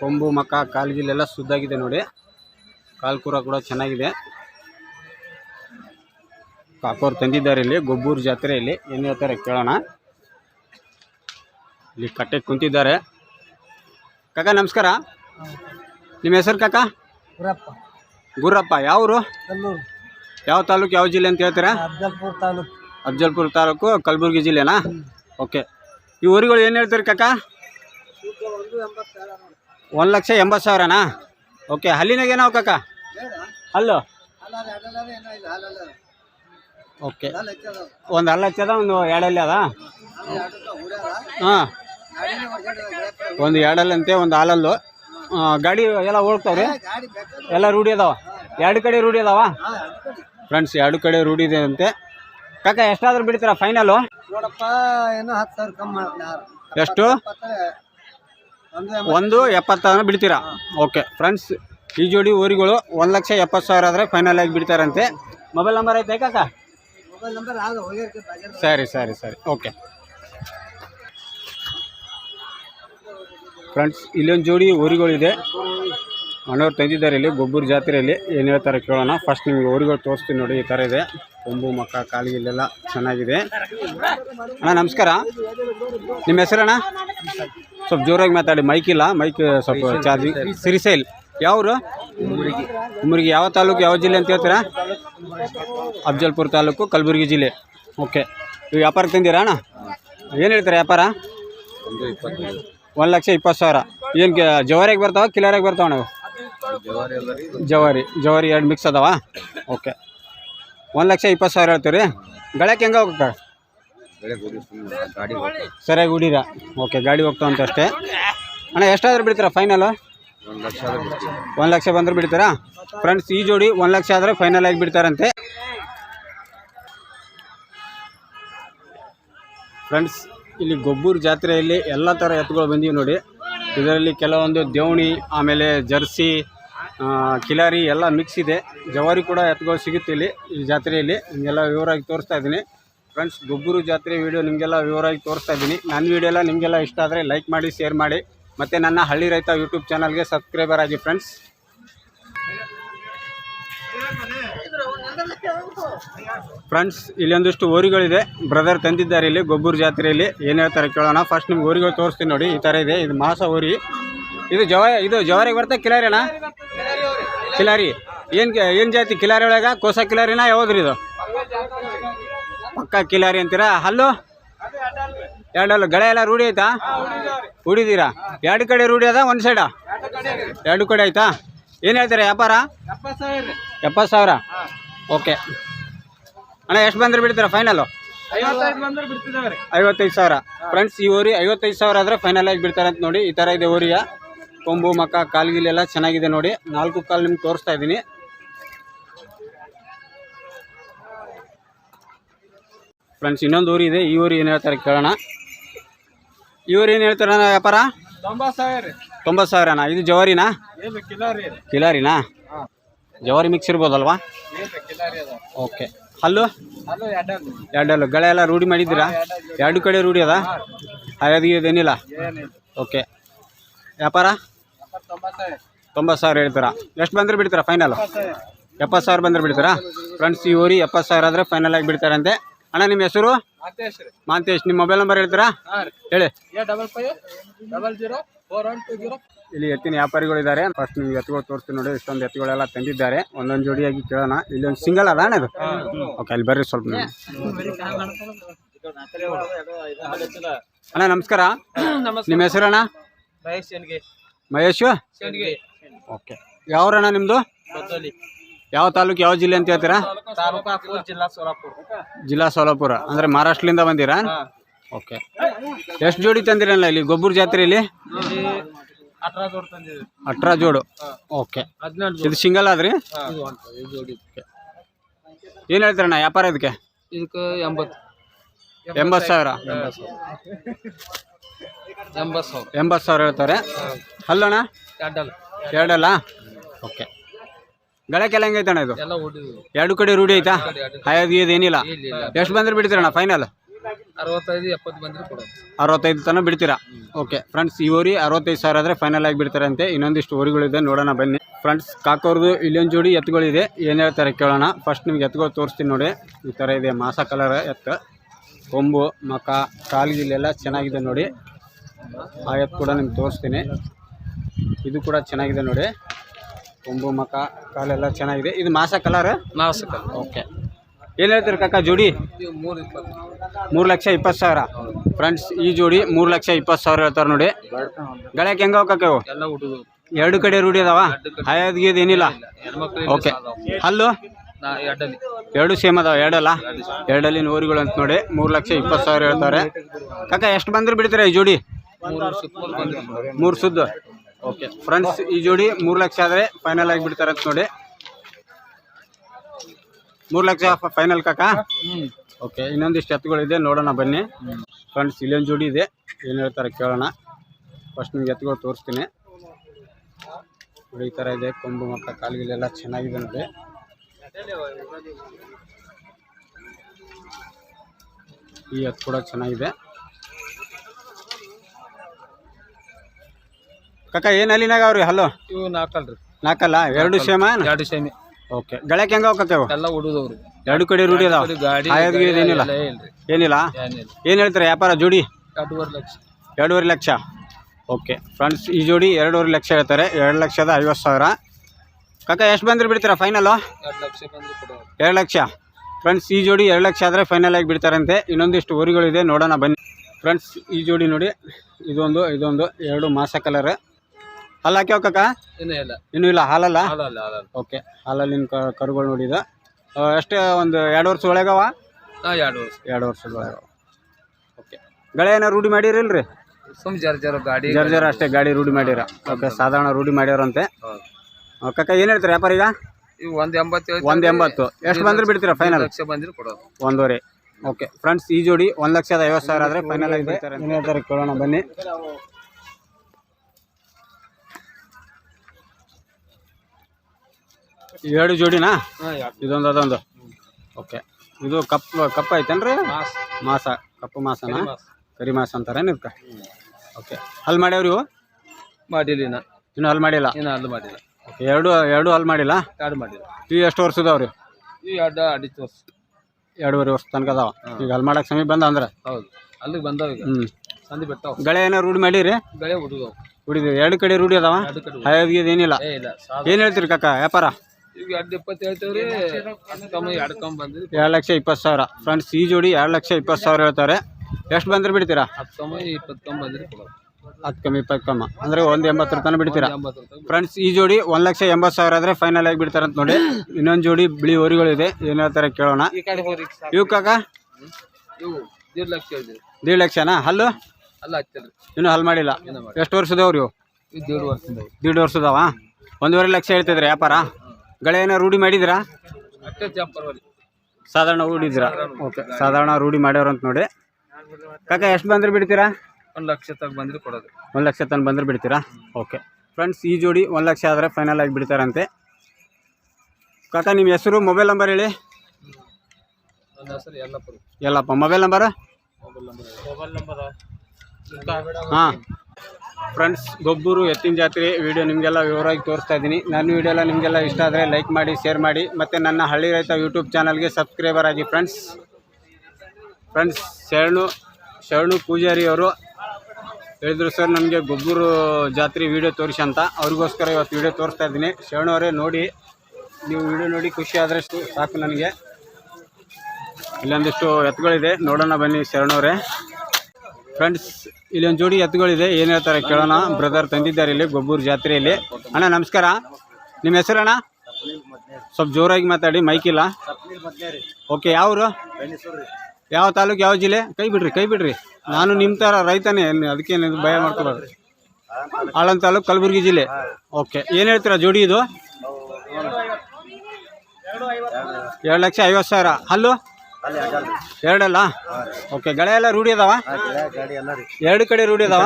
A: ಕೊಂಬು ಮಕ್ಕ ಕಾಲ್ಗಿಲೆಲ್ಲ ಸುದ್ದಾಗಿದೆ ನೋಡಿ. ಕಾಲ್ಕೂರ ಕೂಡ ಚೆನ್ನಾಗಿದೆ. ಕಾಕೋರು ತಂದಿದ್ದಾರೆ ಇಲ್ಲಿ ಗೊಬ್ಬೂರು ಜಾತ್ರೆಯಲ್ಲಿ ಏನು ಹೇಳ್ತಾರೆ ಕೇಳೋಣ. ಇಲ್ಲಿ ಕಟ್ಟೆಗೆ ಕುಂತಿದ್ದಾರೆ. ಕಾಕ ನಮಸ್ಕಾರ. ನಿಮ್ಮ ಹೆಸರು ಕಾಕ?
B: ಗುರಪ್ಪ.
A: ಗುರಪ್ಪ ಯಾವರು ಯಾವ ತಾಲೂಕು ಯಾವ ಜಿಲ್ಲೆ ಅಂತ ಹೇಳ್ತೀರಾ?
B: ಅಫ್ಜಲ್ಪುರ ತಾಲೂಕು.
A: ಅಫಜಲ್ಪುರ ತಾಲೂಕು ಕಲಬುರಗಿ ಜಿಲ್ಲೆನಾ? ಓಕೆ. ಈ ಊರುಗಳು ಏನು ಹೇಳ್ತೀರಿ ಕಾಕ? ಒಂದು ಲಕ್ಷ ಎಂಬತ್ತು ಸಾವಿರನಾ? ಓಕೆ ಹಲ್ಲಿನಾಗ ಏನೋ ಕಾಕ ಹಲ್ಲು. ಓಕೆ ಒಂದು ಹಲ್ಲು ಹಚ್ಚದ ಒಂದು ಎರಡಲ್ಲಿ ಅದ? ಹಾಂ. ಒಂದು ಎರಡಲ್ಲಂತೆ ಒಂದು ಹಾಲಲ್ಲು ಗಾಡಿ ಎಲ್ಲ ಹೋಗ್ತಾವ್ರಿ ಎಲ್ಲ ರೂಢಿ ಅದಾವ? ಎರಡು ಕಡೆ ರೂಢಿ ಅದಾವ? ಫ್ರೆಂಡ್ಸ್ ಎರಡು ಕಡೆ ರೂಢಿ ಇದೆ ಅಂತೆ. ಕಾಕ ಎಷ್ಟಾದ್ರೂ ಬಿಡ್ತೀರಾ ಫೈನಲು
B: ನೋಡಪ್ಪ ಏನೋ ಹತ್ತು ಸಾವಿರ ಕಮ್ಮಿ
A: ಎಷ್ಟು?
B: ಒಂದು
A: ಎಪ್ಪತ್ತು ಎಪ್ಪತ್ತಾರು ಬಿಡ್ತೀರಾ ಓಕೆ. ಫ್ರೆಂಡ್ಸ್ ಈ ಜೋಡಿ ಊರಿಗಳು ಒಂದು ಲಕ್ಷ ಎಪ್ಪತ್ತು ಸಾವಿರ ಆದರೆ ಫೈನಲ್ ಆಗಿ ಬಿಡ್ತಾರಂತೆ. ಮೊಬೈಲ್ ನಂಬರ್ ಐತೆ ಕಾಕ? ಸರಿ ಸರಿ ಸರಿ. ಓಕೆ. ಫ್ರೆಂಡ್ಸ್ ಇಲ್ಲೊಂದು ಜೋಡಿ ಊರಿಗಳಿದೆ. ಮನೆಯವ್ರು ತಂದಿದ್ದಾರೆ ಇಲ್ಲಿ ಗೊಬ್ಬರ ಜಾತ್ರೆಯಲ್ಲಿ ಏನು ಹೇಳ್ತಾರೆ ಕೇಳೋಣ. ಫಸ್ಟ್ ನಿಮಗೆ ಊರಿಗಳು ತೋರಿಸ್ತೀನಿ ನೋಡಿ ಈ ಥರ ಇದೆ. ಕೊಂಬು ಮಕ್ಕ ಕಾಲಿಗೆಲ್ಲೆಲ್ಲ ಚೆನ್ನಾಗಿದೆ. ಅಣ್ಣ ನಮಸ್ಕಾರ. ನಿಮ್ಮ ಹೆಸರಣ್ಣ? ಸ್ವಲ್ಪ ಜೋರಾಗಿ ಮಾತಾಡಿ. ಮೈಕ್ ಇಲ್ಲ ಮೈಕ್ ಸ್ವಲ್ಪ ಚಾರ್ಜಿಂಗ್ ಸಿರಿಸೈಲ್. ಯಾವರು? ಉಮ್ಮರಿಗೆ ಯಾವ ತಾಲೂಕು, ಯಾವ ಜಿಲ್ಲೆ ಅಂತ ಹೇಳ್ತೀರಾ? ಅಫಜಲ್ಪುರ ತಾಲೂಕು, ಕಲಬುರಗಿ ಜಿಲ್ಲೆ. ಓಕೆ ನೀವು ವ್ಯಾಪಾರಕ್ಕೆ ತಂದಿರಾ ಅಣ್ಣ? ಏನು ಹೇಳ್ತಾರೆ ವ್ಯಾಪಾರ?
B: ಒಂದು
A: ಲಕ್ಷ ಇಪ್ಪತ್ತು ಸಾವಿರ. ಏನು ಜವಾರಿಗೆ ಬರ್ತಾವ, ಕಿಲಾರಿಯಾಗಿ ಬರ್ತಾವ ನಾವು
B: ಜವಾರಿ. ರೀ
A: ಜವಾರಿ ಎರಡು ಮಿಕ್ಸ್ ಅದಾವ? ಓಕೆ ಒಂದು ಲಕ್ಷ ಇಪ್ಪತ್ತು ಸಾವಿರ ಹೇಳ್ತೀರಿ ಗಳಕ್ಕೆ ಹೆಂಗೆ ಹೋಗಕ್ಕ ಸರಿಯಾಗಿ ಹುಡೀರ. ಓಕೆ ಗಾಡಿ ಹೋಗ್ತಾವಂತ ಅಷ್ಟೇ. ಅಣ್ಣ ಎಷ್ಟಾದ್ರೂ ಬಿಡ್ತೀರಾ ಫೈನಲು
B: ಒಂದು ಲಕ್ಷ
A: ಬಂದ್ರೆ ಬಿಡ್ತೀರಾ? ಫ್ರೆಂಡ್ಸ್ ಈ ಜೋಡಿ ಒಂದು ಲಕ್ಷ ಆದರೆ ಫೈನಲ್ ಆಗಿ ಬಿಡ್ತಾರಂತೆ. ಫ್ರೆಂಡ್ಸ್ ಇಲ್ಲಿ ಗೊಬ್ಬೂರು ಜಾತ್ರೆಯಲ್ಲಿ ಎಲ್ಲ ಥರ ಎತ್ತುಗಳು ಬಂದಿವೆ ನೋಡಿ. ಇದರಲ್ಲಿ ಕೆಲವೊಂದು ದೇವಣಿ ಆಮೇಲೆ ಜರ್ಸಿ ಆ, ಕಿಲಾರಿ ಎಲ್ಲ ಮಿಕ್ಸ್ ಇದೆ. ಜವಾರಿ ಕೂಡ ಎತ್ತುಗಳು ಸಿಗುತ್ತೆ ಇಲ್ಲಿ ಈ ಜಾತ್ರೆಯಲ್ಲಿ. ಹಿಂಗೆಲ್ಲ ವಿವರವಾಗಿ ತೋರಿಸ್ತಾ ಇದ್ದೀನಿ. ಫ್ರೆಂಡ್ಸ್ ಗೊಬ್ಬೂರು ಜಾತ್ರೆ ವೀಡಿಯೋ ನಿಮಗೆಲ್ಲ ವಿವರವಾಗಿ ತೋರಿಸ್ತಾ ಇದ್ದೀನಿ. ನನ್ನ ವೀಡಿಯೋ ಎಲ್ಲ ನಿಮಗೆಲ್ಲ ಇಷ್ಟ ಆದರೆ ಲೈಕ್ ಮಾಡಿ ಶೇರ್ ಮಾಡಿ. ಮತ್ತು ನನ್ನ ಹಳ್ಳಿ ರೈತ ಯೂಟ್ಯೂಬ್ ಚಾನಲ್ಗೆ ಸಬ್ಸ್ಕ್ರೈಬರ್ ಆಗಿ ಫ್ರೆಂಡ್ಸ್ ಫ್ರೆಂಡ್ಸ್ ಇಲ್ಲೊಂದಿಷ್ಟು ಓರಿಗಳಿದೆ ಬ್ರದರ್ ತಂದಿದ್ದಾರೆ ಇಲ್ಲಿ ಗೊಬ್ಬರ ಜಾತ್ರೆಯಲ್ಲಿ ಏನು ಹೇಳ್ತಾರೆ ಕೇಳೋಣ. ಫಸ್ಟ್ ನಿಮ್ಗೆ ಊರಿಗಳು ತೋರಿಸ್ತೀನಿ ನೋಡಿ. ಈ ಥರ ಇದೆ. ಇದು ಮಾಸ ಊರಿ. ಇದು ಜವ ಇದು ಜವಾರಿಗೆ ಬರ್ತಾ ಕಿಲಾರಿನಾ ಕಿಲಾರಿ. ಏನು ಏನು ಜಾತಿ? ಕಿಲಾರಿ ಒಳಗೆ? ಕೋಸ ಕಿಲಾರಿನಾ? ಯಾವ್ದ್ರಿ ಇದು? ಪಕ್ಕ ಕಿಲಾರಿ ಅಂತೀರಾ? ಹಲ್ಲು? ಎರಡಲ್ಲು. ಗಳೆ ಎಲ್ಲ ರೂಢಿ ಆಯ್ತಾ? ಹುಡಿದೀರಾ ಎರಡು ಕಡೆ ರೂಢಿ ಅದ ಒಂದು ಸೈಡ ಎರಡು ಕಡೆ ಆಯ್ತಾ? ಏನು ಹೇಳ್ತೀರಾ, ವ್ಯಾಪಾರ? ಎಪ್ಪತ್ತು ಸಾವಿರ. ಓಕೆ. ಅಣ್ಣ, ಎಷ್ಟು ಬಂದ್ರೆ ಬಿಡ್ತೀರಾ ಫೈನಲು ಐವತ್ತೈದು ಸಾವಿರ. ಫ್ರೆಂಡ್ಸ್ ಈ ಊರಿ ಐವತ್ತೈದು ಸಾವಿರ ಆದರೆ ಫೈನಲ್ ಆಗಿ ಬಿಡ್ತಾರೆ ಅಂತ ನೋಡಿ. ಈ ಥರ ಇದೆ ಓರಿಯ. ಕೊಂಬು, ಮಕ್ಕ ಕಾಲ್ಗಿಲೆಲ್ಲ ಚೆನ್ನಾಗಿದೆ ನೋಡಿ. ನಾಲ್ಕು ಕಾಲು ನಿಮ್ಗೆ ತೋರಿಸ್ತಾ ಇದ್ದೀನಿ. ಫ್ರೆಂಡ್ಸ್, ಇನ್ನೊಂದು ಊರಿ ಇದೆ. ಈ ಊರು ಏನು ಹೇಳ್ತಾರೆ ಕೇಳೋಣ. ಊರು ಏನು ಹೇಳ್ತಾರೆ ವ್ಯಾಪಾರ?
C: ತೊಂಬತ್ತು
A: ಸಾವಿರನಾ? ಇದು ಜವಾರಿನಾ? ಕಿಲಾರಿನಾ? ಜವಾರಿ ಮಿಕ್ಸ್ ಇರ್ಬೋದಲ್ವಾ? ಓಕೆ. ಹಲ್ಲು?
C: ಎರಡು ಹಲ್ಲು
A: ಎರಡಲ್ಲು. ಗಳೆ ಎಲ್ಲ ರೂಢಿ ಮಾಡಿದ್ದೀರಾ? ಎರಡು ಕಡೆ ರೂಢಿ ಅದ? ಹಾಗಾಗಿ ಇದೇನಿಲ್ಲ ಓಕೆ. ವ್ಯಾಪಾರ?
C: ತೊಂಬತ್ತು ಸಾವಿರ
A: ಹೇಳ್ತೀರಾ? ಎಷ್ಟು ಬಂದರೆ ಬಿಡ್ತೀರಾ ಫೈನಲ್ ಎಪ್ಪತ್ತು ಸಾವಿರ ಬಂದರೆ ಬಿಡ್ತೀರಾ? ಫ್ರೆಂಡ್ಸ್, ಈ ಊರಿ ಎಪ್ಪತ್ತು ಸಾವಿರ ಆದರೆ ಫೈನಲ್ ಆಗಿ ಬಿಡ್ತಾರಂತೆ. ಅಣ್ಣ ನಿಮ್ಮ ಹೆಸರು?
C: ಮಾತೇಶ್
A: ನಿಮ್ಮ ಮೊಬೈಲ್ ನಂಬರ್ ಹೇಳ್ತೀರಾ? ಹೇಳಿ.
C: ಏ double five double zero four one two zero
A: ಇಲ್ಲಿ ಎತ್ತಿನ ವ್ಯಾಪಾರಿಗಳಿದ್ದಾರೆ ಫಸ್ಟ್ ನಿಮ್ಗೆ ಎತ್ತುಗಳು ತೋರಿಸ್ತೀನಿ ನೋಡಿ. ಇಷ್ಟೊಂದು ಎತ್ತುಗಳೆಲ್ಲ ತಂದಿದ್ದಾರೆ. ಒಂದೊಂದು ಜೋಡಿಯಾಗಿ ಕೇಳೋಣ. ಇಲ್ಲಿ ಒಂದು ಸಿಂಗಲ್ ಅದ ಅಣ್ಣ ಓಕೆ ಅಲ್ಲಿ ಬರ್ರಿ ಸ್ವಲ್ಪ ಅಣ್ಣ ನಮಸ್ಕಾರ. ನಿಮ್ಮ ಹೆಸರು ಅಣ್ಣ?
C: ಮಹೇಶ್
A: ಮಹೇಶ್? ಓಕೆ ಯಾವ್ರಣ್ಣ ನಿಮ್ಮದು ಯಾವ ತಾಲೂಕು ಯಾವ ಜಿಲ್ಲೆ ಅಂತ ಹೇಳ್ತೀರಾ?
C: ತಾಲೂಕು ಹಾಕೋರ್ ಜಿಲ್ಲಾ ಸೋಲಾಪುರ.
A: ಜಿಲ್ಲಾ ಸೋಲಾಪುರ. ಅಂದರೆ ಮಹಾರಾಷ್ಟ್ರದಿಂದ ಬಂದಿರಾ? ಓಕೆ. ಎಷ್ಟು ಜೋಡಿ ತಂದಿರಲ್ಲ ಇಲ್ಲಿ? ಗೊಬ್ಬರ ಜಾತ್ರೆಯಲ್ಲಿ
C: ಇಲ್ಲಿ? ಅಠರ ಜೋಡ್ ತಂದಿದ್ವಿ
A: ಅಟ್ರಾ ಜೋಡು. ಓಕೆ. ಇದು ಸಿಂಗಲ್ ಆದ್ರಿ?
C: ಇದು ಅಂತ ಇದು ಜೋಡಿ
A: ಏನು ಹೇಳ್ತೀರಣ್ಣ ವ್ಯಾಪಾರ ಇದಕ್ಕೆ?
C: ಇದಕ್ಕೆ ಎಂಬತ್ತು.
A: ಎಂಬತ್ತು ಸಾವಿರ?
C: ಎಂಬತ್ತು ಸಾವಿರ.
A: ಎಂಬತ್ತು ಸಾವಿರ. ಹೇಳ್ತಾರೆ. ಅಲ್ಲಣ್ಣ
C: ಎರಡಲ್ಲ.
A: ಎರಡಲ್ಲ? ಓಕೆ. ಗಳಕ್ಕೆಲ್ಲ ಹೆಂಗೈತಣ್ಣ ಇದು?
C: ಎಲ್ಲ
A: ಎರಡು ಕಡೆ ರೂಢಿ ಐತಾ? ಹಾಯಾದ ಏನಿಲ್ಲ. ಎಷ್ಟು ಬಂದ್ರೆ ಬಿಡ್ತೀರಣ್ಣ ಫೈನಲ್
C: ಅರವತ್ತೈದು ಎಪ್ಪತ್ತು ಬಂದ್ರೆ ಕೊಡೋದು.
A: ಅರವತ್ತೈದು ತನಕ ಬಿಡ್ತೀರಾ? ಓಕೆ ಫ್ರೆಂಡ್ಸ್ ಈ ಊರಿ ಅರವತ್ತೈದು ಸಾವಿರ ಆದರೆ ಫೈನಲ್ ಆಗಿ ಬಿಡ್ತಾರಂತೆ. ಇನ್ನೊಂದಿಷ್ಟು ಊರುಗಳಿದೆ ನೋಡೋಣ ಬನ್ನಿ. ಫ್ರೆಂಡ್ಸ್ ಕಾಕೋರ್ದು ಇಲ್ಲೊಂದು ಜೋಡಿ ಎತ್ತುಗಳಿದೆ. ಏನು ಹೇಳ್ತಾರೆ ಕೇಳೋಣ. ಫಸ್ಟ್ ನಿಮ್ಗೆ ಎತ್ತುಗಳು ತೋರಿಸ್ತೀನಿ ನೋಡಿ. ಈ ಥರ ಇದೆ ಮಾಸ ಕಲರ್ ಎತ್ತು. ಕೊಂಬು ಮಕ ಕಾಲ್ಗಿಲ್ಲೆಲ್ಲ ಚೆನ್ನಾಗಿದೆ ನೋಡಿ. ಆ ಎತ್ತು ಕೂಡ ನಿಮ್ಗೆ ತೋರಿಸ್ತೀನಿ. ಇದು ಕೂಡ ಚೆನ್ನಾಗಿದೆ ನೋಡಿ. ಕೊಂಬು ಮಕ ಕಾಲೆಲ್ಲ ಚೆನ್ನಾಗಿದೆ. ಇದು ಮಾಸ ಕಲರ್
C: ಮಾಸ ಕಲರ್
A: ಓಕೆ ಏನು ಹೇಳ್ತೀರಿ ಕಾಕ ಜೋಡಿ?
C: ಮೂರು
A: ಮೂರು ಲಕ್ಷ ಇಪ್ಪತ್ತು ಸಾವಿರ. ಫ್ರೆಂಡ್ಸ್ ಈ ಜೋಡಿ ಮೂರು ಲಕ್ಷ ಇಪ್ಪತ್ತು ಸಾವಿರ ಹೇಳ್ತಾರೆ ನೋಡಿ. ಗಳಕ್ಕೆ ಹೆಂಗ
C: ಹುಡುಗರು.
A: ಎರಡು ಕಡೆ ರೂಢಿ ಅದಾವ? ಹಾಯಾದ್ ಏನಿಲ್ಲ? ಓಕೆ ಹಲ್ಲು? ಎರಡು ಸೇಮ್ ಅದಾವ ಎರಡಲ್ಲ? ಎರಡಲ್ಲಿ ಊರಿಗಳು ಅಂತ ನೋಡಿ ಮೂರು ಲಕ್ಷ ಇಪ್ಪತ್ತು ಸಾವಿರ ಹೇಳ್ತಾರೆ. ಕಾಕ ಎಷ್ಟು ಬಂದ್ರೆ ಬಿಡ್ತೀರಾ ಈ ಜೋಡಿ?
C: ಮೂರು
A: ಸುದ್ದು. ಓಕೆ. ಫ್ರೆಂಡ್ಸ್ ಈ ಜೋಡಿ ಮೂರು ಲಕ್ಷ ಆದರೆ ಫೈನಲ್ ಆಗಿ ಬಿಡ್ತಾರೆ ಅಂತ ನೋಡಿ. ಮೂರು ಲಕ್ಷ ಫೈನಲ್ ಕಾಕ? ಓಕೆ ಇನ್ನೊಂದಿಷ್ಟು ಎತ್ತುಗಳಿದೆ ನೋಡೋಣ ಬನ್ನಿ. ಫ್ರೆಂಡ್ಸ್ ಇಲ್ಲೊಂದು ಜೋಡಿ ಇದೆ. ಏನು ಹೇಳ್ತಾರೆ ಕೇಳೋಣ. ಫಸ್ಟ್ ನಿಮ್ಗೆ ಎತ್ತುಗಳು ತೋರಿಸ್ತೀನಿ. ನೋಡಿ ಈ ಥರ ಇದೆ. ಕೊಂಬು ಮತ್ತು ಕಾಲುಗಿಲೆಲ್ಲ ಚೆನ್ನಾಗಿದೆ ನೋಡಿ. ಈ ಎತ್ತು ಕೂಡ ಚೆನ್ನಾಗಿದೆ. ಕಾಕ ಏನು ಅಲ್ಲಿನಾಗ ಅವ್ರಿ? ಹಲೋ.
C: ಇವು ನಾಲ್ಕಲ್ರಿ
A: ನಾಲ್ಕಲ್ಲ ಎರಡು ಸೇಮ
C: ಎರಡು ಸೇಮಿ.
A: ಓಕೆ. ಗಳಕ್ಕೆ ಹೆಂಗ ಹೋಗಕ್ಕವು
C: ಎಲ್ಲ ಹುಡುಗವ್ರಿ
A: ಎರಡು ಕಡೆ ರೂಢಿ ಅದಾವ
C: ಗಾಡಿ
A: ಗೀಯಾದ್ ಏನಿಲ್ಲ?
C: ಇಲ್ರಿ.
A: ಏನಿಲ್ಲ?
C: ಏನಿಲ್ಲ.
A: ಏನು ಹೇಳ್ತಾರೆ? ವ್ಯಾಪಾರ ಜೋಡಿ?
C: ಎರಡೂವರೆ ಲಕ್ಷ.
A: ಎರಡೂವರೆ ಲಕ್ಷ. ಓಕೆ. ಫ್ರೆಂಡ್ಸ್ ಈ ಜೋಡಿ ಎರಡೂವರೆ ಲಕ್ಷ ಹೇಳ್ತಾರೆ. ಎರಡು ಲಕ್ಷದ ಐವತ್ತು ಸಾವಿರ. ಕಾಕ ಎಷ್ಟು ಬಂದ್ರೆ ಬಿಡ್ತೀರಾ? ಫೈನಲು?
C: ಎರಡು ಲಕ್ಷ ಕೊಡೋರು.
A: ಎರಡು ಲಕ್ಷ. ಫ್ರೆಂಡ್ಸ್ ಈ ಜೋಡಿ ಎರಡು ಲಕ್ಷ ಆದರೆ ಫೈನಲ್ ಆಗಿ ಬಿಡ್ತಾರಂತೆ. ಇನ್ನೊಂದಿಷ್ಟು ಊರುಗಳಿದೆ ನೋಡೋಣ ಬನ್ನಿ. ಫ್ರೆಂಡ್ಸ್ ಈ ಜೋಡಿ ನೋಡಿ. ಇದೊಂದು ಇದೊಂದು ಎರಡು ಮಾಸ ಕಲರ್ ಹಾಲು ಹಾಕ್ಯಾವ ಕಾಕ
C: ಇನ್ನೂ ಇಲ್ಲ.
A: ಇನ್ನೂ ಇಲ್ಲ ಹಾಲಲ್ಲ?
C: ಹಾಲಲ್ಲ ಹಾಲಲ್ಲ.
A: ಓಕೆ ಹಾಲಲ್ಲಿನ ಕರುಗಳು ನೋಡಿದ ಅಷ್ಟೇ ಒಂದು ಎರಡು ವರ್ಷ ಒಳಗವ?
C: ಹಾಂ ಎರಡು ವರ್ಷ.
A: ಎರಡು ವರ್ಷದ ಒಳಗವ. ಓಕೆ. ಗಳೆ ಏನೋ ರೂಢಿ ಮಾಡಿರಿಲ್ರಿ?
C: ಸುಮ್ ಜರ ಜರ ಗಾಡಿ
A: ಜರ ಜರ ಅಷ್ಟೇ ಗಾಡಿ ರೂಢಿ ಮಾಡಿರ. ಓಕೆ ಸಾಧಾರಣ ರೂಢಿ ಮಾಡ್ಯಾರಂತೆ. ಕಾಕ ಏನು ಹೇಳ್ತಾರೆ ವ್ಯಾಪಾರ ಈಗ?
C: ಒಂದು ಎಂಬತ್ತು.
A: ಒಂದು ಎಂಬತ್ತು. ಎಷ್ಟು ಬಂದ್ರೆ ಬಿಡ್ತೀರಾ ಫೈನಲ್
C: ಲಕ್ಷ ಬಂದ್ರೆ ಕೊಡೋದು.
A: ಒಂದೂವರೆ. ಓಕೆ ಫ್ರೆಂಡ್ಸ್ ಈ ಜೋಡಿ ಒಂದು ಲಕ್ಷದ ಐವತ್ತು ಸಾವಿರ ಆದರೆ ಫೈನಲ್ ಆಗಿ ಬಿಡ್ತಾರೆ ಏನು ಹೇಳ್ತಾರೆ ಕೇಳೋಣ ಬನ್ನಿ. ಎರಡು ಜೋಡಿನಾ? ಇದೊಂದು ಅದೊಂದು. ಓಕೆ. ಇದು ಕಪ್ ಕಪ್ಪ ಐತೇನ್ರಿ? ಮಾಸ. ಕಪ್ಪು ಮಾಸನ? ಕರಿ ಮಾಸ. ಅಂತಾರೇನು ಇದಕ್ಕೆ? ಓಕೆ. ಹಲ್ ಮಾಡ್ಯಾವ್ರಿ ಇವು?
C: ಮಾಡಿಲ್ಲ ಇನ್ನ.
A: ಹಲ್ ಮಾಡಿಲ್ಲ?
C: ಇನ್ನೂ ಹಲ್ ಮಾಡಿಲ್ಲ.
A: ಓಕೆ ಎರಡು ಎರಡು ಹಲ್ ಮಾಡಿಲ್ಲ?
C: ಎರಡು ಮಾಡಿಲ್ಲ.
A: ಇವು ಎಷ್ಟು ವರ್ಷದವ್ರಿ?
C: ಈ ಎರಡು ಅಡಿ ವರ್ಷ.
A: ಎರಡೂವರೆ ವರ್ಷ ತನಕ ಅದಾವ. ಈಗ ಹಲ್ ಮಾಡಕ್ಕೆ ಸಮೀಪ ಬಂದ ಅಂದ್ರೆ?
C: ಹೌದು. ಅಲ್ಲಿಗೆ ಬಂದಾವ ಈಗ.
A: ಹ್ಞೂ
C: ಸಂದಿ ಬೆಟ್ಟವು.
A: ಗಳೆ ಏನೋ ರೂಢಿ ಮಾಡಿರಿ?
C: ಗಳೆ ಹುಡುಗವು
A: ಹುಡುಗ ಎರಡು ಕಡೆ ರೂಢಿ ಅದಾವ?
C: ಹಾಯ್ ಕಡೆ
A: ಏನಿಲ್ಲ? ಏನು ಹೇಳ್ತೀರಿ ಕಾಕ? ವ್ಯಾಪಾರ?
C: ಎರಡು ಇಪ್ಪತ್ತು ಹೇಳ್ತೇವ್ರಿ ಕಮ್ಮಿ ಎರಡು ಕಮ್ಮಿ ಬಂದ್ರಿ
A: ಎರಡು ಲಕ್ಷ ಇಪ್ಪತ್ತು ಸಾವಿರ. ಫ್ರೆಂಡ್ಸ್ ಈ ಜೋಡಿ ಎರಡು ಲಕ್ಷ ಇಪ್ಪತ್ತು ಸಾವಿರ ಹೇಳ್ತಾರೆ. ಎಷ್ಟು ಬಂದ್ರೆ ಬಿಡ್ತೀರಾ?
C: ಹತ್ತು ಕಮ್ಮಿ ಇಪ್ಪತ್ತು ಕಮ್ಮಿ ಬಂದ್ರಿ ಕೊಡೋದು.
A: ಹತ್ತು ಕಮ್ಮಿ ಇಪ್ಪತ್ತು ಕಮ್ಮ ಅಂದರೆ ಒಂದು ಎಂಬತ್ತರ ತನಕ ಬಿಡ್ತೀರಾ? ಫ್ರೆಂಡ್ಸ್ ಈ ಜೋಡಿ ಒಂದು ಲಕ್ಷ ಎಂಬತ್ತು ಸಾವಿರ ಆದರೆ ಫೈನಲ್ ಆಗಿ ಬಿಡ್ತಾರಂತ ನೋಡಿ. ಇನ್ನೊಂದು ಜೋಡಿ ಬಿಳಿ ಹೋರಿಗಳಿದೆ. ಏನು ಹೇಳ್ತಾರೆ ಕೇಳೋಣ.
C: ಈ ಕಡೆ ಹೋಗ್ರಿ
A: ಇವು ಕಾಕ?
C: ದೀಡ್ ಲಕ್ಷ
A: ಲಕ್ಷನಾ? ಹಲ್ಲು?
C: ಅಲ್ಲ ಹಚ್ಚಲ್ರಿ
A: ಇನ್ನೂ ಹಲ್ ಮಾಡಿಲ್ಲ. ಎಷ್ಟು ವರ್ಷದವ್ರು ಇವು?
C: ಇದು ದೇಡ್
A: ವರ್ಷದವ? ಒಂದೂವರೆ ಲಕ್ಷ ಹೇಳ್ತಿದ್ರೆ ವ್ಯಾಪಾರ? ಗಳೆ ಏನೋ ರೂಢಿ ಮಾಡಿದಿರಾ ಸಾಧಾರಣ ರೂಢಿದ್ದೀರಾ ಓಕೆ ಸಾಧಾರಣ ರೂಢಿ ಮಾಡ್ಯಾರ ಅಂತ ನೋಡಿ ಕಾಕ ಎಷ್ಟು ಬಂದ್ರೆ ಬಿಡ್ತೀರಾ?
C: ಒಂದು ಲಕ್ಷ ತಗ ಬಂದ್ರೆ ಕೊಡೋದು.
A: ಒಂದು ಲಕ್ಷ ತನಕ ಬಂದ್ರೆ ಬಿಡ್ತೀರಾ? ಓಕೆ. ಫ್ರೆಂಡ್ಸ್ ಈ ಜೋಡಿ ಒಂದು ಲಕ್ಷ ಆದರೆ ಫೈನಲ್ ಆಗಿ ಬಿಡ್ತಾರಂತೆ. ಕಾಕ ನಿಮ್ಮ ಹೆಸರು ಮೊಬೈಲ್ ನಂಬರ್ ಹೇಳಿ. ಎಲ್ಲಪ್ಪ
C: ಮೊಬೈಲ್ ನಂಬರ್
A: ಹಾಂ. ಫ್ರೆಂಡ್ಸ್, ಗೊಬ್ಬರು ಎತ್ತಿನ ಜಾತ್ರೆ ವಿಡಿಯೋ ನಿಮಗೆಲ್ಲ ವಿವರವಾಗಿ ತೋರಿಸ್ತಾ ಇದ್ದೀನಿ. ನನ್ನ ವಿಡಿಯೋ ಎಲ್ಲ ನಿಮಗೆಲ್ಲ ಇಷ್ಟ ಆದರೆ ಲೈಕ್ ಮಾಡಿ ಶೇರ್ ಮಾಡಿ, ಮತ್ತು ನನ್ನ ಹಳ್ಳಿ ರೈತ ಯೂಟ್ಯೂಬ್ ಚಾನಲ್ಗೆ ಸಬ್ಸ್ಕ್ರೈಬರ್ ಆಗಿ ಫ್ರೆಂಡ್ಸ್ ಫ್ರೆಂಡ್ಸ್ ಶರಣು ಶರಣು ಪೂಜಾರಿ ಅವರು ಹೇಳಿದ್ರು ಸರ್ ನಮಗೆ ಗೊಬ್ಬರು ಜಾತ್ರೆ ವೀಡಿಯೋ ತೋರಿಸಿ ಅಂತ. ಅವ್ರಿಗೋಸ್ಕರ ಇವತ್ತು ವಿಡಿಯೋ ತೋರಿಸ್ತಾ ಇದ್ದೀನಿ. ಶರಣು ಅವರೇ ನೋಡಿ, ನೀವು ವಿಡಿಯೋ ನೋಡಿ, ಖುಷಿ ಆದಷ್ಟು ಸಾಕು ನನಗೆ. ಇಲ್ಲೊಂದಿಷ್ಟು ಎತ್ತುಗಳಿದೆ. ನೋಡೋಣ ಬನ್ನಿ ಶರಣವರೇ ಫ್ರೆಂಡ್ಸ್ ಇಲ್ಲೊಂದು ಜೋಡಿ ಎತ್ತುಗಳಿದೆ. ಏನು ಹೇಳ್ತಾರೆ ಕೇಳೋಣ. ಬ್ರದರ್ ತಂದಿದ್ದಾರೆ ಇಲ್ಲಿ ಗೊಬ್ಬೂರು ಜಾತ್ರೆಯಲ್ಲಿ. ಅಣ್ಣ, ನಮಸ್ಕಾರ. ನಿಮ್ಮ ಹೆಸರು ಅಣ್ಣ? ಸ್ವಲ್ಪ ಜೋರಾಗಿ ಮಾತಾಡಿ ಮೈಕಿಲ್ಲ ಓಕೆ ಯಾವರು? ಯಾವ ತಾಲೂಕು, ಯಾವ ಜಿಲ್ಲೆ? ಕೈ ಬಿಡ್ರಿ ಕೈ ಬಿಡ್ರಿ. ನಾನು ನಿಮ್ಮ ಥರ ರೈತನೇ ಅದಕ್ಕೆ ಭಯ ಮಾಡ್ಕೊಳ್ಳೋದು ಆಳಂದ ತಾಲೂಕು, ಕಲಬುರಗಿ ಜಿಲ್ಲೆ. ಓಕೆ ಏನು ಹೇಳ್ತೀರಾ ಜೋಡಿ ಇದು? ಎರಡು ಲಕ್ಷ ಐವತ್ತು ಸಾವಿರ. ಹಲ್ಲು? ಎರಡಲ್ಲ? ಓಕೆ ಗಳೆ ಎಲ್ಲ ರೂಢಿ ಅದಾವ? ಎರಡು ಕಡೆ ರೂಢಿ ಅದಾವ?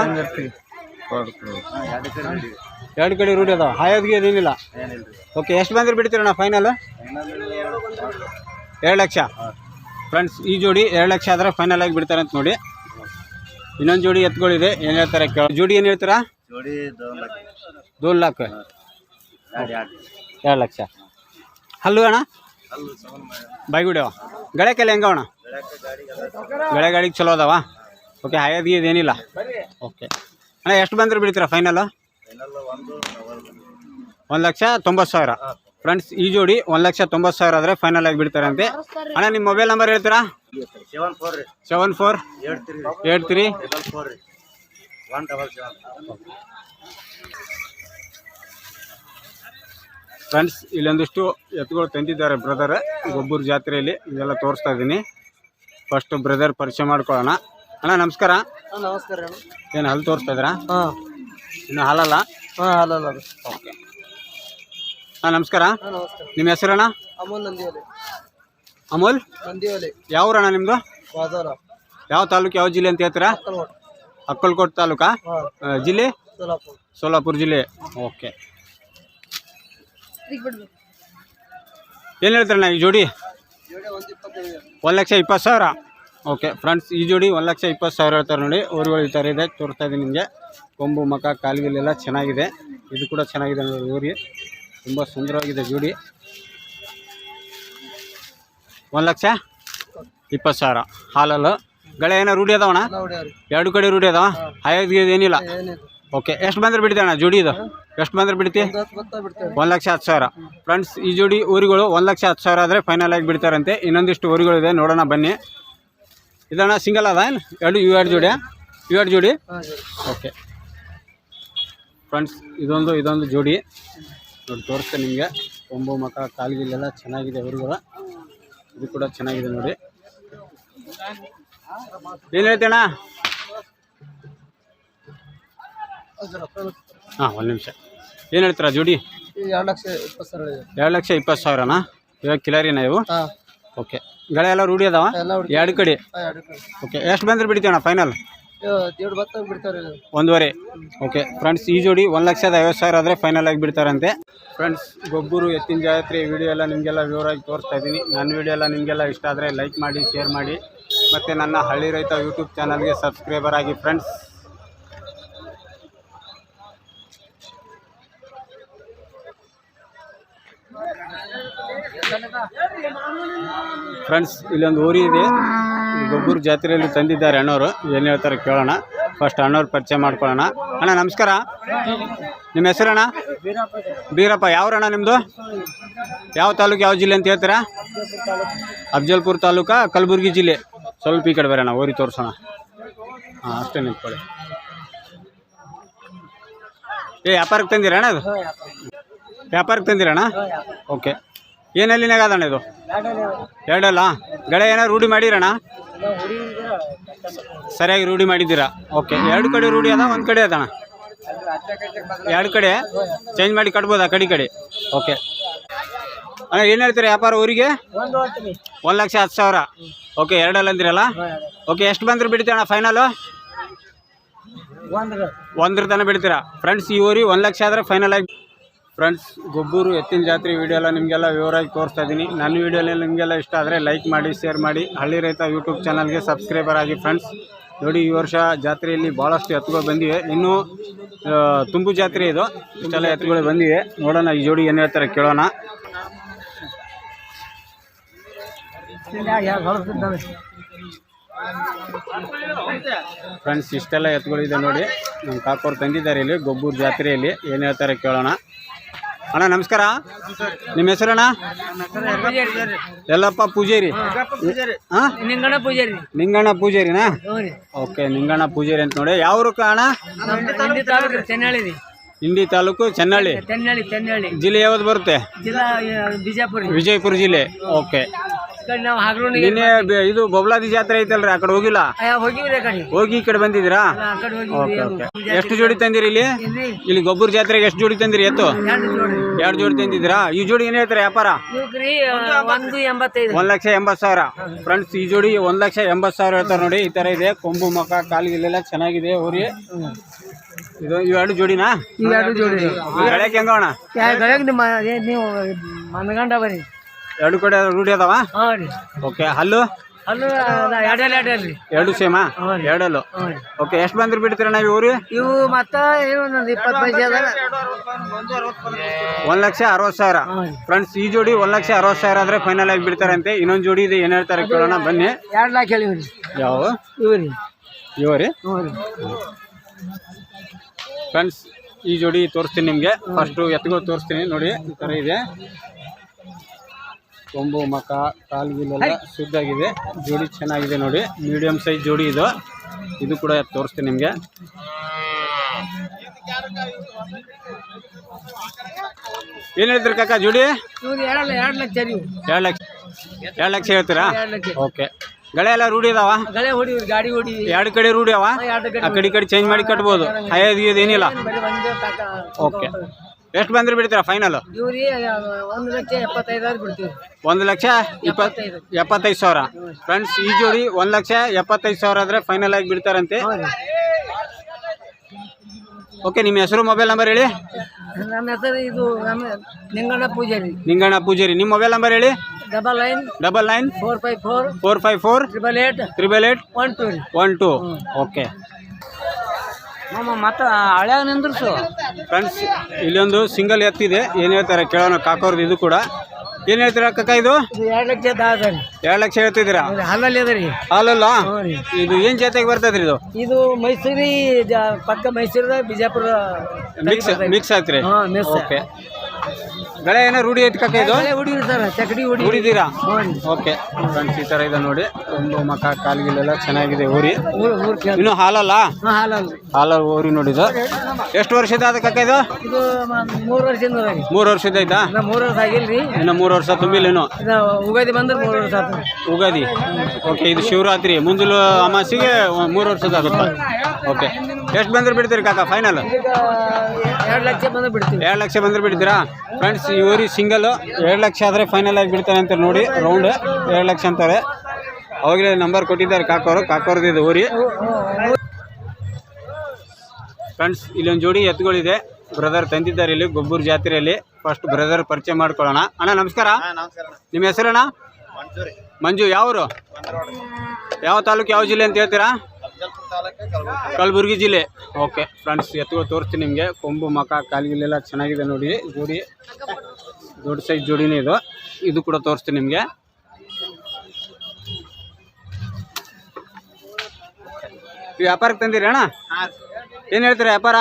A: ಎರಡು ಕಡೆ. ರೂಢಿ. ಅದಾವ. ಹಾಯೋದ್ಗೆ ಏನಿಲ್ಲ. ಓಕೆ ಎಷ್ಟು ಬಂದ್ರೆ ಬಿಡ್ತೀರಣ್ಣ ಫೈನಲ್ ಎರಡು ಲಕ್ಷ. ಫ್ರೆಂಡ್ಸ್ ಈ ಜೋಡಿ ಎರಡು ಲಕ್ಷ ಆದರೆ ಫೈನಲ್ ಆಗಿ ಬಿಡ್ತಾರೆ ಅಂತ ನೋಡಿ. ಇನ್ನೊಂದು ಜೋಡಿ ಎತ್ಗಳಿದೆ. ಏನು ಹೇಳ್ತಾರೆ ಕೇಳ ಜೋಡಿ ಏನು ಹೇಳ್ತೀರಾ?
B: ಜೋಡಿ
A: ದೋನ್ ಲಾಕ್ ಎರಡು ಲಕ್ಷ. ಹಲ್ಲು ಅಣ್ಣ? ಬಾಯ್ಗುಡಿ ಅವ ಗಳೆ ಕಲೆ ಹೆಂಗ ಅಣ್ಣ ಗಳೆ ಗಾಡಿಗೆ ಚಲೋ ಅದಾವ? ಓಕೆ ಹಾಯೋದ್ಗೆ ಇದೇನಿಲ್ಲ. ಓಕೆ ಅಣ್ಣ ಎಷ್ಟು ಬಂದ್ರೆ ಬಿಡ್ತೀರಾ ಫೈನಲ್ ಒಂದು ಲಕ್ಷ ತೊಂಬತ್ತು ಸಾವಿರ. ಫ್ರೆಂಡ್ಸ್ ಈ ಜೋಡಿ ಒಂದು ಲಕ್ಷ ತೊಂಬತ್ತು ಸಾವಿರ ಆದರೆ ಫೈನಲ್ ಆಗಿ ಬಿಡ್ತಾರೆ ಅಂತೆ ಅಣ್ಣ ನಿಮ್ಮ ಮೊಬೈಲ್ ನಂಬರ್ ಹೇಳ್ತೀರಾ?
B: ಸೆವೆನ್ ಫೋರ್ ರೀ
A: seven four
B: eight three.
A: Eight three.
B: Double four one double seven
A: friends ಇಲ್ಲೊಂದಿಷ್ಟು ಎತ್ತುಗಳು ತಂದಿದ್ದಾರೆ ಬ್ರದರ್. ಗೊಬ್ಬರ ಜಾತ್ರೆಯಲ್ಲಿ ಇದೆಲ್ಲ ತೋರಿಸ್ತಾ ಇದ್ದೀನಿ. ಫಸ್ಟ್ ಬ್ರದರ್ ಪರಿಚಯ ಮಾಡ್ಕೊಳ್ಳೋಣ. ಅಣ್ಣ ನಮಸ್ಕಾರ.
C: ನಮಸ್ಕಾರ
A: ಏನು ಹಲ್ಲು ತೋರಿಸ್ತಾ ಇದ್ದೀರಾ?
C: ಹಾಂ.
A: ಇನ್ನು ಹಾಲಲ್ಲ
C: ಹಾಂ ಹಾಲಲ್ಲ
A: ಓಕೆ ಹಾಂ ನಮಸ್ಕಾರ.
C: ನಮಸ್ಕಾರ.
A: ನಿಮ್ಮ ಹೆಸರಣ್ಣ
C: ಅಮೂಲ್ ನಂದಿವಲಿ
A: ಅಮೂಲ್?
C: ನಂದಿವಲಿ
A: ಯಾವ ಊರಣ್ಣ ನಿಮ್ಮದು
C: ಬಾದಾರ.
A: ಯಾವ ತಾಲೂಕು ಯಾವ ಜಿಲ್ಲೆ ಅಂತ ಹೇಳ್ತೀರಾ?
C: ಅಕ್ಕಲ್ಕೋಟ್.
A: ಅಕ್ಕಲ್ಕೋಟ್ ತಾಲೂಕಾ? ಜಿಲ್ಲೆ?
C: ಸೋಲಾಪುರ.
A: ಸೋಲಾಪುರ ಜಿಲ್ಲೆ. ಓಕೆ ಏನು ಹೇಳ್ತಾರಣ್ಣ ಈ ಜೋಡಿ?
C: ಜೋಡಿ ಒಂದು
A: ಲಕ್ಷ ಇಪ್ಪತ್ತು ಸಾವಿರ? ಓಕೆ ಫ್ರೆಂಡ್ಸ್ ಈ ಜೋಡಿ ಒಂದು ಲಕ್ಷ ಇಪ್ಪತ್ತು ಸಾವಿರ ಹೇಳ್ತಾರೆ ನೋಡಿ ಊರುಗಳು ಈ ಥರ ಇದೆ ತೋರಿಸ್ತಾ ಇದೀನಿ ನಿಮಗೆ. ಕೊಂಬು ಮಕ ಕಾಲಿಗೆಲ್ಲ ಚೆನ್ನಾಗಿದೆ. ಇದು ಕೂಡ ಚೆನ್ನಾಗಿದೆ ನೋಡಿ ಊರಿ. ತುಂಬ ಸುಂದರವಾಗಿದೆ ಜೋಡಿ. ಒಂದು ಲಕ್ಷ ಇಪ್ಪತ್ತು ಸಾವಿರ. ಹಾಲಲ್ಲು. ಗಳೆ ಏನೋ ರೂಢಿ ಅದಾವಣ್ಣ? ಎರಡು ಕಡೆ ರೂಢಿ ಅದಾವ? ಹಾಯ್ ಏನಿಲ್ಲ. ಓಕೆ ಎಷ್ಟು ಬಂದ್ರೆ ಬಿಡ್ತೀಯಣ್ಣ ಜೋಡಿ ಇದು? ಎಷ್ಟು ಬಂದ್ರೆ ಬಿಡ್ತಿ
C: ಒಂದು
A: ಲಕ್ಷ ಹತ್ತು ಸಾವಿರ. ಫ್ರೆಂಡ್ಸ್ ಈ ಜೋಡಿ ಊರಿಗಳು ಒಂದು ಲಕ್ಷ ಹತ್ತು ಸಾವಿರ ಆದರೆ ಫೈನಲ್ ಆಗಿ ಬಿಡ್ತಾರಂತೆ. ಇನ್ನೊಂದಿಷ್ಟು ಊರುಗಳಿದೆ ನೋಡೋಣ ಬನ್ನಿ. ಇದಣ್ಣ ಸಿಂಗಲ್ ಅದ ಏನು? ಎರಡು ಯು ಎರಡು ಜೋಡಿ ಯು ಎರಡು ಜೋಡಿ? ಓಕೆ. ಫ್ರೆಂಡ್ಸ್ ಇದೊಂದು ಇದೊಂದು ಜೋಡಿ. ನೋಡಿ ತೋರಿಸ್ತೇನೆ ನಿಮಗೆ. ಕೊಂಬು ಮಕ ಕಾಲ್ಗಿಲ್ಲೆಲ್ಲ ಚೆನ್ನಾಗಿದೆ ಊರುಗಳು. ಇದು ಕೂಡ ಚೆನ್ನಾಗಿದೆ ನೋಡಿ. ಏನು ಹೇಳ್ತೇಣ ಹಾಂ ಒಂದು ನಿಮಿಷ. ಏನು ಹೇಳ್ತೀರಾ ಜೋಡಿ?
C: ಎರಡು ಲಕ್ಷ ಇಪ್ಪತ್ತು ಸಾವಿರ ಇದೆ
A: ಎರಡು ಲಕ್ಷ ಇಪ್ಪತ್ತು ಸಾವಿರನಾ? ಇವಾಗ ಕಿಲಾರಿನ ಇವು?
C: ಹಾಂ.
A: ಓಕೆ. ಗಳೆ ಎಲ್ಲ ರೂಢಿ ಅದಾವ?
C: ಎಲ್ಲ ಹುಡುಗಿ
A: ಎರಡು ಕಡೆ?
C: ಎರಡು ಕಡೆ.
A: ಓಕೆ ಎಷ್ಟು ಬಂದ್ರೆ ಬಿಡ್ತೀವಣ್ಣ ಫೈನಲ್
C: ಬಿಡ್ತಾರೆ.
A: ಒಂದೂವರೆ. ಓಕೆ ಫ್ರೆಂಡ್ಸ್ ಈ ಜೋಡಿ ಒಂದು ಲಕ್ಷದ ಐವತ್ತು ಸಾವಿರ ಆದರೆ ಫೈನಲ್ ಆಗಿ ಬಿಡ್ತಾರಂತೆ. ಫ್ರೆಂಡ್ಸ್ ಗೊಬ್ಬರು ಎತ್ತಿನ ಜಾತ್ರೆ ವಿಡಿಯೋ ಎಲ್ಲ ನಿಮಗೆಲ್ಲ ವಿವರವಾಗಿ ತೋರಿಸ್ತಾ ಇದ್ದೀನಿ. ನನ್ನ ವಿಡಿಯೋ ಎಲ್ಲ ನಿಮಗೆಲ್ಲ ಇಷ್ಟ ಆದರೆ ಲೈಕ್ ಮಾಡಿ ಶೇರ್ ಮಾಡಿ. ಮತ್ತು ನನ್ನ ಹಳ್ಳಿ ರೈತ ಯೂಟ್ಯೂಬ್ ಚಾನಲ್ಗೆ ಸಬ್ಸ್ಕ್ರೈಬರ್ ಆಗಿ ಫ್ರೆಂಡ್ಸ್ ಫ್ರೆಂಡ್ಸ್ ಇಲ್ಲೊಂದು ಊರಿ ಇದೆ. ಗೊಬ್ಬರ ಜಾತ್ರೆಯಲ್ಲಿ ತಂದಿದ್ದಾರೆ ಅಣ್ಣವರು. ಏನು ಹೇಳ್ತಾರೆ ಕೇಳೋಣ. ಫಸ್ಟ್ ಅಣ್ಣವ್ರ ಪರಿಚಯ ಮಾಡ್ಕೊಳ್ಳೋಣ. ಅಣ್ಣ ನಮಸ್ಕಾರ. ನಿಮ್ಮ ಹೆಸರಣ್ಣ? ಬೀರಪ್ಪ. ಯಾವ್ರಣ್ಣ ನಿಮ್ಮದು ಯಾವ ತಾಲೂಕು ಯಾವ ಜಿಲ್ಲೆ ಅಂತ ಹೇಳ್ತೀರಾ? ಅಫ್ಜಲ್ಪುರ ತಾಲೂಕಾ ಕಲಬುರಗಿ ಜಿಲ್ಲೆ? ಸ್ವಲ್ಪ ಈ ಕಡೆ ಬರೋಣ ಓರಿ ತೋರಿಸೋಣ. ಹಾಂ ಅಷ್ಟೇ ನಿಂತ್ಕೊಳ್ಳಿ. ಏ ವ್ಯಾಪಾರಕ್ಕೆ ತಂದಿರಣ್ಣ ಅದು? ವ್ಯಾಪಾರಕ್ಕೆ ತಂದಿರಣ್ಣ ಓಕೆ ಏನೆಲ್ಲಿನಾಗ ಅದಣ್ಣ ಇದು? ಎರಡಲ್ಲ? ಗಳೆ ಏನೋ ರೂಢಿ ಮಾಡಿರಣ್ಣ ಸರಿಯಾಗಿ ರೂಢಿ ಮಾಡಿದ್ದೀರಾ? ಓಕೆ ಎರಡು ಕಡೆ ರೂಢಿ ಅದ ಒಂದು ಕಡೆ ಅದಣ್ಣ ಎರಡು ಕಡೆ? ಚೇಂಜ್ ಮಾಡಿ ಕಟ್ಬೋದಾ ಕಡೆ ಕಡೆ? ಓಕೆ. ಅಣ್ಣ ಏನು ಹೇಳ್ತೀರಾ ವ್ಯಾಪಾರ ಊರಿಗೆ? ಒಂದು ಲಕ್ಷ ಹತ್ತು ಸಾವಿರ. ಓಕೆ ಎರಡಲ್ಲ ಅಂದಿರಲ್ಲ? ಓಕೆ ಎಷ್ಟು ಬಂದ್ರೆ ಬಿಡ್ತೀರಣ್ಣ ಫೈನಲು ಒಂದ್ರ ತನಕ ಬಿಡ್ತೀರಾ? ಫ್ರೆಂಡ್ಸ್ ಈ ಊರಿ ಒಂದು ಲಕ್ಷ ಆದರೆ ಫೈನಲ್ ಆಗಿ ಫ್ರೆಂಡ್ಸ್, ಗೊಬ್ಬೂರು ಎತ್ತಿನ ಜಾತ್ರೆ ವೀಡಿಯೋ ಎಲ್ಲ ನಿಮಗೆಲ್ಲ ವಿವರವಾಗಿ ತೋರಿಸ್ತಾ ಇದ್ದೀನಿ ನನ್ನ ವೀಡಿಯೋಲಿ ನಿಮಗೆಲ್ಲ ಇಷ್ಟ ಆದರೆ ಲೈಕ್ ಮಾಡಿ ಶೇರ್ ಮಾಡಿ. ಹಳ್ಳಿ ರೈತ ಯೂಟ್ಯೂಬ್ ಚಾನಲ್ಗೆ ಸಬ್ಸ್ಕ್ರೈಬರ್ ಆಗಿ ಫ್ರೆಂಡ್ಸ್ ನೋಡಿ, ಈ ವರ್ಷ ಜಾತ್ರೆಯಲ್ಲಿ ಭಾಳಷ್ಟು ಎತ್ತುಗಳು ಬಂದಿವೆ. ಇನ್ನೂ ತುಂಬು ಜಾತ್ರೆ ಇದು. ಇಷ್ಟೆಲ್ಲ ಎತ್ತುಗಳು ಬಂದಿವೆ. ನೋಡೋಣ, ಈ ಜೋಡಿ ಏನು ಹೇಳ್ತಾರೆ ಕೇಳೋಣ. ಫ್ರೆಂಡ್ಸ್ ಇಷ್ಟೆಲ್ಲ ಎತ್ತುಗಳಿದೆ ನೋಡಿ. ನಮ್ಮ ಕಾಕೋರು ತಂದಿದ್ದಾರೆ ಇಲ್ಲಿ ಗೊಬ್ಬೂರು ಜಾತ್ರೆಯಲ್ಲಿ. ಏನು ಹೇಳ್ತಾರೆ ಕೇಳೋಣ. ಅಣ್ಣ ನಮಸ್ಕಾರ. ನಿಮ್ಮ ಹೆಸರಣ್ಣ? ಎಲ್ಲಪ್ಪ ಪೂಜಾರಿ? ಹಾಂ
C: ನಿಂಗಣ ಪೂಜಾರಿ
A: ನಿಂಗಣ್ಣ ಪೂಜಾರಿನಾ? ಓಕೆ ನಿಂಗಣ್ಣ ಪೂಜಾರಿ ಅಂತ ನೋಡಿ. ಯಾವ ಊರು ಅಣ್ಣ? ಇಂಡಿ ತಾಲೂಕು ಚೆನ್ನಳ್ಳಿ. ಜಿಲ್ಲೆ ಯಾವ್ದು ಬರುತ್ತೆ?
C: ಬಿಜಾಪುರ.
A: ವಿಜಯಪುರ ಜಿಲ್ಲೆ. ಓಕೆ.
C: ಕಡೆ ನಾವು ಹಾಗಲೋಣಿಗೆ
A: ನಿನ್ನೆ ಬೆ- ಇದು ಬೊಬ್ಲಾದಿ ಜಾತ್ರೆ ಐತಲ್ರಿ ಆ ಕಡೆ ಹೋಗಿಲ್ಲ?
C: ಹೋಗಿವ್ರಿ ಆ ಕಡೆ.
A: ಹೋಗಿ ಈ ಕಡೆ ಬಂದಿದ್ದೀರಾ?
C: ಆ ಕಡೆ ಹೋಗಿವ್ರಿ
A: ಓಕೆ ಓಕೆ. ಎಷ್ಟು ಜೋಡಿ ತಂದಿರಿ ಇಲ್ಲಿ?
C: ಇಲ್ಲಿ
A: ಇಲ್ಲಿ ಗೊಬ್ಬರ ಜಾತ್ರೆಗೆ ಎಷ್ಟು ಜೋಡಿ ತಂದಿರಿ ಎತ್ತು?
C: ಎರಡು ಜೋಡಿ.
A: ಎರಡು ಜೋಡಿ ತಂದಿದ್ದೀರಾ? ಈ ಜೋಡಿ ಏನು ಹೇಳ್ತಾರೆ ವ್ಯಾಪಾರ?
C: ಒಂದ್ ಒಂದು ಎಂಬತ್ತೈದು.
A: ಒಂದು ಲಕ್ಷ ಎಂಬತ್ತು ಸಾವಿರ. ಫ್ರೆಂಡ್ಸ್ ಈ ಜೋಡಿ ಒಂದ್ ಲಕ್ಷ ಎಂಬತ್ತು ಸಾವಿರ ಹೇಳ್ತಾರೆ ನೋಡಿ ಈ ತರ ಇದೆ. ಕೊಂಬು ಮಕ ಕಾಲಿಗೆಲ್ಲ ಚೆನ್ನಾಗಿದೆ ಊರಿ. ಇದು ಇವೆರಡು ಜೋಡಿನಾ?
C: ಇವೆರಡು ಜೋಡಿ.
A: ಬೆಳಗ್ಗೆ
C: ನಿಮ್ಮ ಏ ನೀವು ಮನಗಂಡ ಬನ್ನಿ
A: ಎರಡು ಕಡೆ ರೂಢಿ ಅದಾವ?
C: ರೀ.
A: ಓಕೆ ಹಲ್ಲು?
C: ಅಲ್ಲೂ ಎರಡೆಲ್ಲ ಎರಡೆಲ್ಲ
A: ಎರಡು ಸೇಮಾ? ಎರಡಲ್ಲು? ಓಕೆ ಎಷ್ಟು ಬಂದ್ರೆ ಬಿಡ್ತೀರ ನಾವು ಇವ್ರಿ?
C: ಇವು ಮತ್ತ ಏನು ಒಂದೊಂದು ಇಪ್ಪತ್ತು ಪೈಸೆ ಅದ.
A: ಒಂದು ಲಕ್ಷ ಅರವತ್ತು ಸಾವಿರ. ಫ್ರೆಂಡ್ಸ್ ಈ ಜೋಡಿ ಒಂದ್ ಲಕ್ಷ ಅರವತ್ತು ಸಾವಿರ ಆದ್ರೆ ಫೈನಲ್ ಆಗಿ ಬಿಡ್ತಾರಂತೆ. ಇನ್ನೊಂದು ಜೋಡಿ ಇದೆ ಏನು ಹೇಳ್ತಾರೆ ಕೇಳೋಣ ಬನ್ನಿ.
C: ಎರಡು ಲಾಕ್ ಹೇಳಿ
A: ಯಾವ?
C: ಇವ್ರಿ ರೀ.
A: ಇವ ರೀ?
C: ಹ್ಞೂ ರೀ.
A: ಫ್ರೆಂಡ್ಸ್ ಈ ಜೋಡಿ ತೋರಿಸ್ತೀನಿ ನಿಮಗೆ. ಫಸ್ಟ್ ಎತ್ತುಗಳು ತೋರಿಸ್ತೀನಿ ನೋಡಿ ಈ ಥರ ಇದೆ. ಕೊಂಬು ಮಕ ಕಾಲ್ಗಿಲೆಲ್ಲ ಶುದ್ಧಾಗಿದೆ. ಜೋಡಿ ಚೆನ್ನಾಗಿದೆ ನೋಡಿ. ಮೀಡಿಯಮ್ ಸೈಜ್ ಜೋಡಿ ಇದು. ಇದು ಕೂಡ ತೋರಿಸ್ತೀನಿ ನಿಮಗೆ. ಏನು ಹೇಳ್ತೀರಿ ಕಾಕ ಜೋಡಿ?
C: ಎರಡು ಲಕ್ಷ
A: ಎರಡು ಲಕ್ಷ. ಎರಡು ಲಕ್ಷ ಹೇಳ್ತೀರಾ? ಓಕೆ. ಗಳೆ ಎಲ್ಲ ರೂಢಿ
C: ಹೊಡಿ ಗಾಡಿ ಹೊಡಿ
A: ಎರಡು ಕಡೆ ರೂಢಿ ಅವ? ಆ ಕಡೆ ಕಡೆ ಚೇಂಜ್ ಮಾಡಿ ಕಟ್ಬೋದು. ಹೈ ಇದು ಏನಿಲ್ಲ? ಓಕೆ. ಎಷ್ಟು ಬಂದ್ರೆ ಬಿಡ್ತೀರಾ ಫೈನಲ್
C: ಇವ್ರಿ ಒಂದು ಲಕ್ಷ ಎಪ್ಪತ್ತೈದಾರು ಬಿಡ್ತೀವಿ.
A: ಒಂದು ಲಕ್ಷ ಇಪ್ಪತ್ತು ಎಪ್ಪತ್ತೈದು. ಸಾವಿರ. ಫ್ರೆಂಡ್ಸ್ ಈ ಜೋಡಿ ಒಂದು ಲಕ್ಷ ಎಪ್ಪತ್ತೈದು ಸಾವಿರ ಆದರೆ ಫೈನಲ್ ಆಗಿ ಬಿಡ್ತಾರಂತೆ. ಓಕೆ ನಿಮ್ಮ ಹೆಸರು ಮೊಬೈಲ್ ನಂಬರ್ ಹೇಳಿ.
C: ನನ್ನ ಹೆಸರು ಇದು ನಮ್ಮ ನಿಂಗಣ್ಣ ಪೂಜಾರಿ
A: ನಿಂಗಣ್ಣ ಪೂಜಾರಿ ನಿಮ್ಮ ಮೊಬೈಲ್ ನಂಬರ್ ಹೇಳಿ.
C: Double nine
A: double nine
C: four five four
A: four five four
C: triple eight
A: triple eight
C: one two
A: one two okay
C: ಮತ್ತೆ ಹಳ್ಯಾಗ ನಿಂದ್ರಸು.
A: ಫ್ರೆಂಡ್ಸ್ ಇಲ್ಲೊಂದು ಸಿಂಗಲ್ ಎತ್ತಿದೆ. ಏನು ಹೇಳ್ತಾರೆ ಕೇಳೋಣ ಕಾಕೋರ್ದು ಇದು ಕೂಡ. ಏನು ಹೇಳ್ತೀರ ಕಕ್ಕ ಇದು?
C: ಎರಡು ಲಕ್ಷ ಅದ ರೀ
A: ಎರಡು ಲಕ್ಷ ಹೇಳ್ತಿದ್ದೀರಾ?
C: ಹಾಲಲ್ಲಿ ಹಲ್ಲಲ್ಲಿ ಅದ ರೀ.
A: ಹಾಲಲ್ಲ? ಇದು ಏನು ಜಾತಿಗೆ ಬರ್ತದ್ರಿ ಇದು?
C: ಇದು ಮೈಸೂರಿ ಪಕ್ಕ ಮೈಸೂರದ ಬಿಜಾಪುರ
A: ಮಿಕ್ಸ್ ಮಿಕ್ಸ್ ಆಯ್ತು ರೀ
C: ಹಾಂ ಮಿಸ್
A: ಓಕೆ ಗಳೆ ಏನೋ ರೂಢಿ ಐತಿ ಕಕ್ಕ ಇದು?
C: ಹುಡುಗಿರಿ ಸರ್ ಚಕಡಿ
A: ಹುಡಿದೀರಾ? ಓಕೆ. ಫ್ರೆಂಡ್ಸ್ ಈ ತರ ಇದೆ ನೋಡಿ. ಒಂದು ಮಕ ಕಾಲ್ಗಿಲ್ಲ ಚೆನ್ನಾಗಿದೆ ಊರಿ. ಇನ್ನು ಹಾಲಲ್ಲ?
C: ಹಾಲಲ್ಲ.
A: ಹಾಲಲ್ಲಿ ಊರಿ ನೋಡಿದ್ದು. ಎಷ್ಟು ವರ್ಷದ ಆದ ಕಕ್ಕ ಇದು?
C: ಮೂರು ವರ್ಷದಿಂದ ಅದ
A: ಮೂರು ವರ್ಷದ ಐತಾ
C: ಇನ್ನ ಮೂರು ವರ್ಷ ಆಗಿಲ್ರಿ.
A: ಇನ್ನು ಮೂರು ವರ್ಷ ತುಂಬಿಲ್ಲ
C: ಇದು ಉಗಾದಿ ಬಂದ್ರೆ ಮೂರು ವರ್ಷ
A: ಉಗಾದಿ? ಓಕೆ ಇದು ಶಿವರಾತ್ರಿ. ಮುಂದಲು ಅಮಾಸಿಗೆ ಮೂರು ವರ್ಷದ ಆಗುತ್ತೆ? ಓಕೆ. ಎಷ್ಟು ಬಂದ್ರೆ ಬಿಡ್ತೀರಿ ಕಾಕ ಫೈನಲ್
C: ಎರಡು ಲಕ್ಷ ಬಂದ್ರೆ ಬಿಡ್ತೀವಿ.
A: ಎರಡು ಲಕ್ಷ ಬಂದ್ರೆ ಬಿಡ್ತೀರಾ? ಫ್ರೆಂಡ್ಸ್ ಇವರಿ ಸಿಂಗಲ್ ಎರಡು ಲಕ್ಷ ಆದರೆ ಫೈನಲ್ ಆಗಿ ಬಿಡ್ತಾರೆ ಅಂತ ನೋಡಿ ರೌಂಡ್ ಎರಡು ಲಕ್ಷ ಅಂತಾರೆ. ಅವಾಗಲೇ ನಂಬರ್ ಕೊಟ್ಟಿದ್ದಾರೆ ಕಾಕೋರು. ಕಾಕೋರ್ದು ಇದು ಊರಿ. ಫ್ರೆಂಡ್ಸ್ ಇಲ್ಲೊಂದು ಜೋಡಿ ಎತ್ತುಗಳಿದೆ. ಬ್ರದರ್ ತಂದಿದ್ದಾರೆ ಇಲ್ಲಿ ಗೊಬ್ಬರ್ ಜಾತ್ರೆಯಲ್ಲಿ. ಫಸ್ಟ್ ಬ್ರದರ್ ಪರಿಚಯ ಮಾಡ್ಕೊಳ್ಳೋಣ. ಅಣ್ಣ ನಮಸ್ಕಾರ. ನಿಮ್ಮ ಹೆಸರಣ್ಣ? ಮಂಜು ಯಾವರು? ಯಾವ ತಾಲೂಕು ಯಾವ ಜಿಲ್ಲೆ ಅಂತ ಹೇಳ್ತೀರಾ?
B: ಕಲಬುರಗಿ
A: ಜಿಲ್ಲೆ. ಓಕೆ ಫ್ರೆಂಡ್ಸ್ ಎತ್ತುಗಳು ತೋರಿಸ್ತೀನಿ ನಿಮಗೆ. ಕೊಂಬು ಮಕ ಕಾಲಿಗೆಲ್ಲ ಚೆನ್ನಾಗಿದೆ ನೋಡಿ. ಜೋಡಿ ದೊಡ್ಡ ಸೈಜ್ ಜೋಡಿನೇ ಇದು. ಇದು ಕೂಡ ತೋರಿಸ್ತೀನಿ ನಿಮಗೆ. ವ್ಯಾಪಾರಕ್ಕೆ ತಂದಿರಿ ಅಣ್ಣ? ಏನು ಹೇಳ್ತೀರಾ ವ್ಯಾಪಾರ?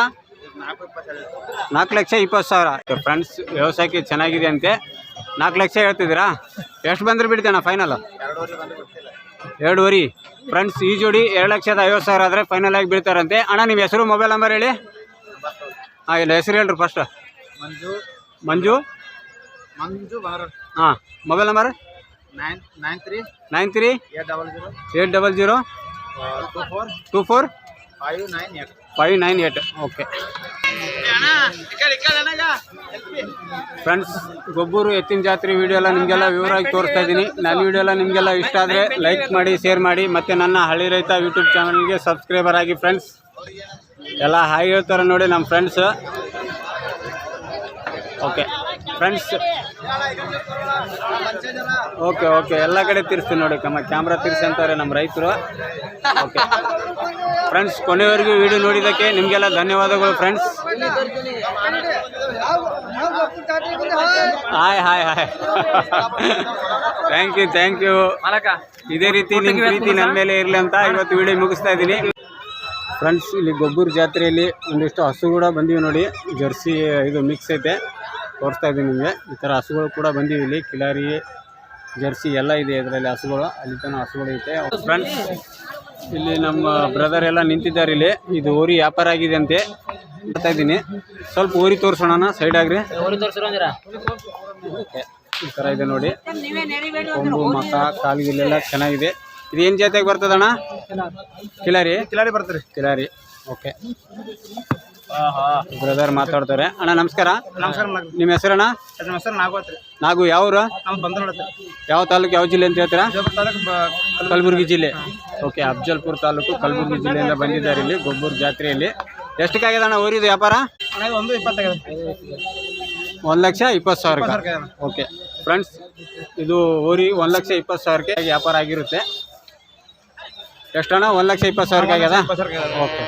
B: ನಾಲ್ಕು
A: ಲಕ್ಷ ಇಪ್ಪತ್ತು ಸಾವಿರ. ಫ್ರೆಂಡ್ಸ್ ವ್ಯವಸಾಯಕ್ಕೆ ಚೆನ್ನಾಗಿದೆ ಅಂತೆ. ನಾಲ್ಕು ಲಕ್ಷ ಹೇಳ್ತಿದ್ದೀರಾ? ಎಷ್ಟು ಬಂದ್ರೆ ಬಿಡ್ತೇಣ ಫೈನಲ್
B: ಎರಡೂವರೆ.
A: ಫ್ರೆಂಡ್ಸ್ ಈ ಜೋಡಿ ಎರಡು ಲಕ್ಷದ ಐವತ್ತು ಸಾವಿರ ಆದರೆ ಫೈನಲ್ ಆಗಿ ಬೀಳ್ತಾರಂತೆ. ಅಣ್ಣ ನಿಮ್ಮ ಹೆಸರು ಮೊಬೈಲ್ ನಂಬರ್ ಹೇಳಿ. ಹಾಂ ಇಲ್ಲ ಹೆಸರು ಹೇಳ್ರಿ ಫಸ್ಟ್
B: ಮಂಜು.
A: ಮಂಜು?
B: ಮಂಜು
A: ಹಾಂ mobile number
B: nine nine three
A: nine three
B: eight double zero
A: eight double zero
B: two four
A: two four
B: five nine eight
A: five nine eight okay friends Gobbur ಎತ್ತಿನ ಜಾತ್ರೆ ವಿಡಿಯೋ ಎಲ್ಲ ನಿಮಗೆಲ್ಲ ವಿವರವಾಗಿ ತೋರಿಸ್ತಾ ಇದ್ದೀನಿ. ನನ್ನ ವಿಡಿಯೋ ಎಲ್ಲ ನಿಮಗೆಲ್ಲ ಇಷ್ಟ ಆದರೆ ಲೈಕ್ ಮಾಡಿ ಶೇರ್ ಮಾಡಿ, ಮತ್ತು ನನ್ನ ಹಳ್ಳಿ ರೈತ ಯೂಟ್ಯೂಬ್ ಚಾನಲ್ಗೆ ಸಬ್ಸ್ಕ್ರೈಬರ್ ಆಗಿ ಫ್ರೆಂಡ್ಸ್ ಎಲ್ಲ ಹಾಯ್ ಹೇಳ್ತಾರೆ ನೋಡಿ ನಮ್ಮ friends okay friends okay okay ಎಲ್ಲ ಕಡೆ ತಿರ್ಸ್ತೀನಿ ನೋಡಿ, ನಮ್ಮ ಕ್ಯಾಮ್ರಾ ತಿರ್ಸಿ ಅಂತಾರೆ ನಮ್ಮ ರೈತರು. ಓಕೆ ಫ್ರೆಂಡ್ಸ್ ಕೊನೆಯವರೆಗೂ ವಿಡಿಯೋ ನೋಡಿದ್ದಕ್ಕೆ ನಿಮಗೆಲ್ಲ ಧನ್ಯವಾದಗಳು friends hi hi hi thank you thank you ಇದೇ ರೀತಿ ನಿಮ್ಮ ರೀತಿ ನನ್ನ ಮೇಲೆ ಇರಲಿ ಅಂತ ಇವತ್ತು ವಿಡಿಯೋ ಮುಗಿಸ್ತಾ ಇದ್ದೀನಿ. ಫ್ರೆಂಡ್ಸ್ ಇಲ್ಲಿ ಗೊಬ್ಬರ ಜಾತ್ರೆಯಲ್ಲಿ ಒಂದಿಷ್ಟು ಹಸು ಕೂಡ ಬಂದಿವೆ ನೋಡಿ. ಜರ್ಸಿ ಇದು ಮಿಕ್ಸ್ ಐತೆ. ತೋರಿಸ್ತಾ ಇದ್ದೀನಿ ನಿಮಗೆ. ಈ ಥರ ಹಸುಗಳು ಕೂಡ ಬಂದಿವೆ ಇಲ್ಲಿ. ಕಿಲಾರಿ ಜರ್ಸಿ ಎಲ್ಲ ಇದೆ ಇದರಲ್ಲಿ ಹಸುಗಳು. ಅಲ್ಲಿ ತನಕ ಹಸುಗಳು ಐತೆ. ಫ್ರೆಂಡ್ಸ್ ಇಲ್ಲಿ ನಮ್ಮ ಬ್ರದರ್ ಎಲ್ಲ ನಿಂತಿದ್ದಾರೆ ಇಲ್ಲಿ. ಇದು ಓರಿ ವ್ಯಾಪಾರ ಆಗಿದೆ ಅಂತೆ. ಬರ್ತಾ ಇದ್ದೀನಿ. ಸ್ವಲ್ಪ ಓರಿ ತೋರಿಸೋಣ ಸೈಡ್ ಆಗ್ರಿ. ಈ ಥರ ಇದೆ ನೋಡಿ. ಕೊಂಬು ಮಕ ಕಾಲಿಗೆಲ್ಲ ಚೆನ್ನಾಗಿದೆ. ಇದು ಏನು ಜಾತಿಯಾಗಿ ಬರ್ತದಣ್ಣ? ಕಿಲಾರಿ?
B: ಕಿಲಾರಿ ಬರ್ತೀರಿ.
A: ಕಿಲಾರಿ. ಓಕೆ. ಬ್ರದರ್ ಮಾತಾಡ್ತಾರೆ ಅಣ್ಣ ನಮಸ್ಕಾರ.
B: ನಮಸ್ಕಾರ
A: ನಿಮ್ಮ ಹೆಸರಣ್ಣ?
B: ನಮ್ಮ ಹೆಸರು ನಾಗೋತ್ರಿ
A: ನಾಗು ಯಾವ
B: ಊರು? ನಾವು
A: ಯಾವ ತಾಲೂಕು ಯಾವ ಜಿಲ್ಲೆ ಅಂತ ಹೇಳ್ತೀರಾ?
B: ಕಲಬುರ್ಗಿ ತಾಲೂಕು
A: ಕಲಬುರಗಿ. ಜಿಲ್ಲೆ. ಓಕೆ ಅಫ್ಜಲ್ಪುರ ತಾಲೂಕು ಕಲಬುರಗಿ ಜಿಲ್ಲೆಯಿಂದ ಬಂದಿದ್ದಾರೆ ಇಲ್ಲಿ ಗೊಬ್ಬರ್ ಜಾತ್ರೆಯಲ್ಲಿ. ಎಷ್ಟಕ್ಕಾಗಿದೆ ಅಣ್ಣ ಊರಿದು ವ್ಯಾಪಾರ?
B: ಒಂದು ಇಪ್ಪತ್ತೈದು
A: ಒಂದು ಲಕ್ಷ ಇಪ್ಪತ್ತು ಸಾವಿರಕ್ಕೆ?
B: ಸಾವಿರಕ್ಕೆ
A: ಓಕೆ ಫ್ರೆಂಡ್ಸ್ ಇದು ಓರಿ ಒಂದು ಲಕ್ಷ ಇಪ್ಪತ್ತು ಸಾವಿರಕ್ಕೆ ವ್ಯಾಪಾರ ಆಗಿರುತ್ತೆ. ಎಷ್ಟಣ್ಣ? ಒಂದು ಲಕ್ಷ ಇಪ್ಪತ್ತು ಸಾವಿರಕ್ಕೆ ಆಗ್ಯದ? ಓಕೆ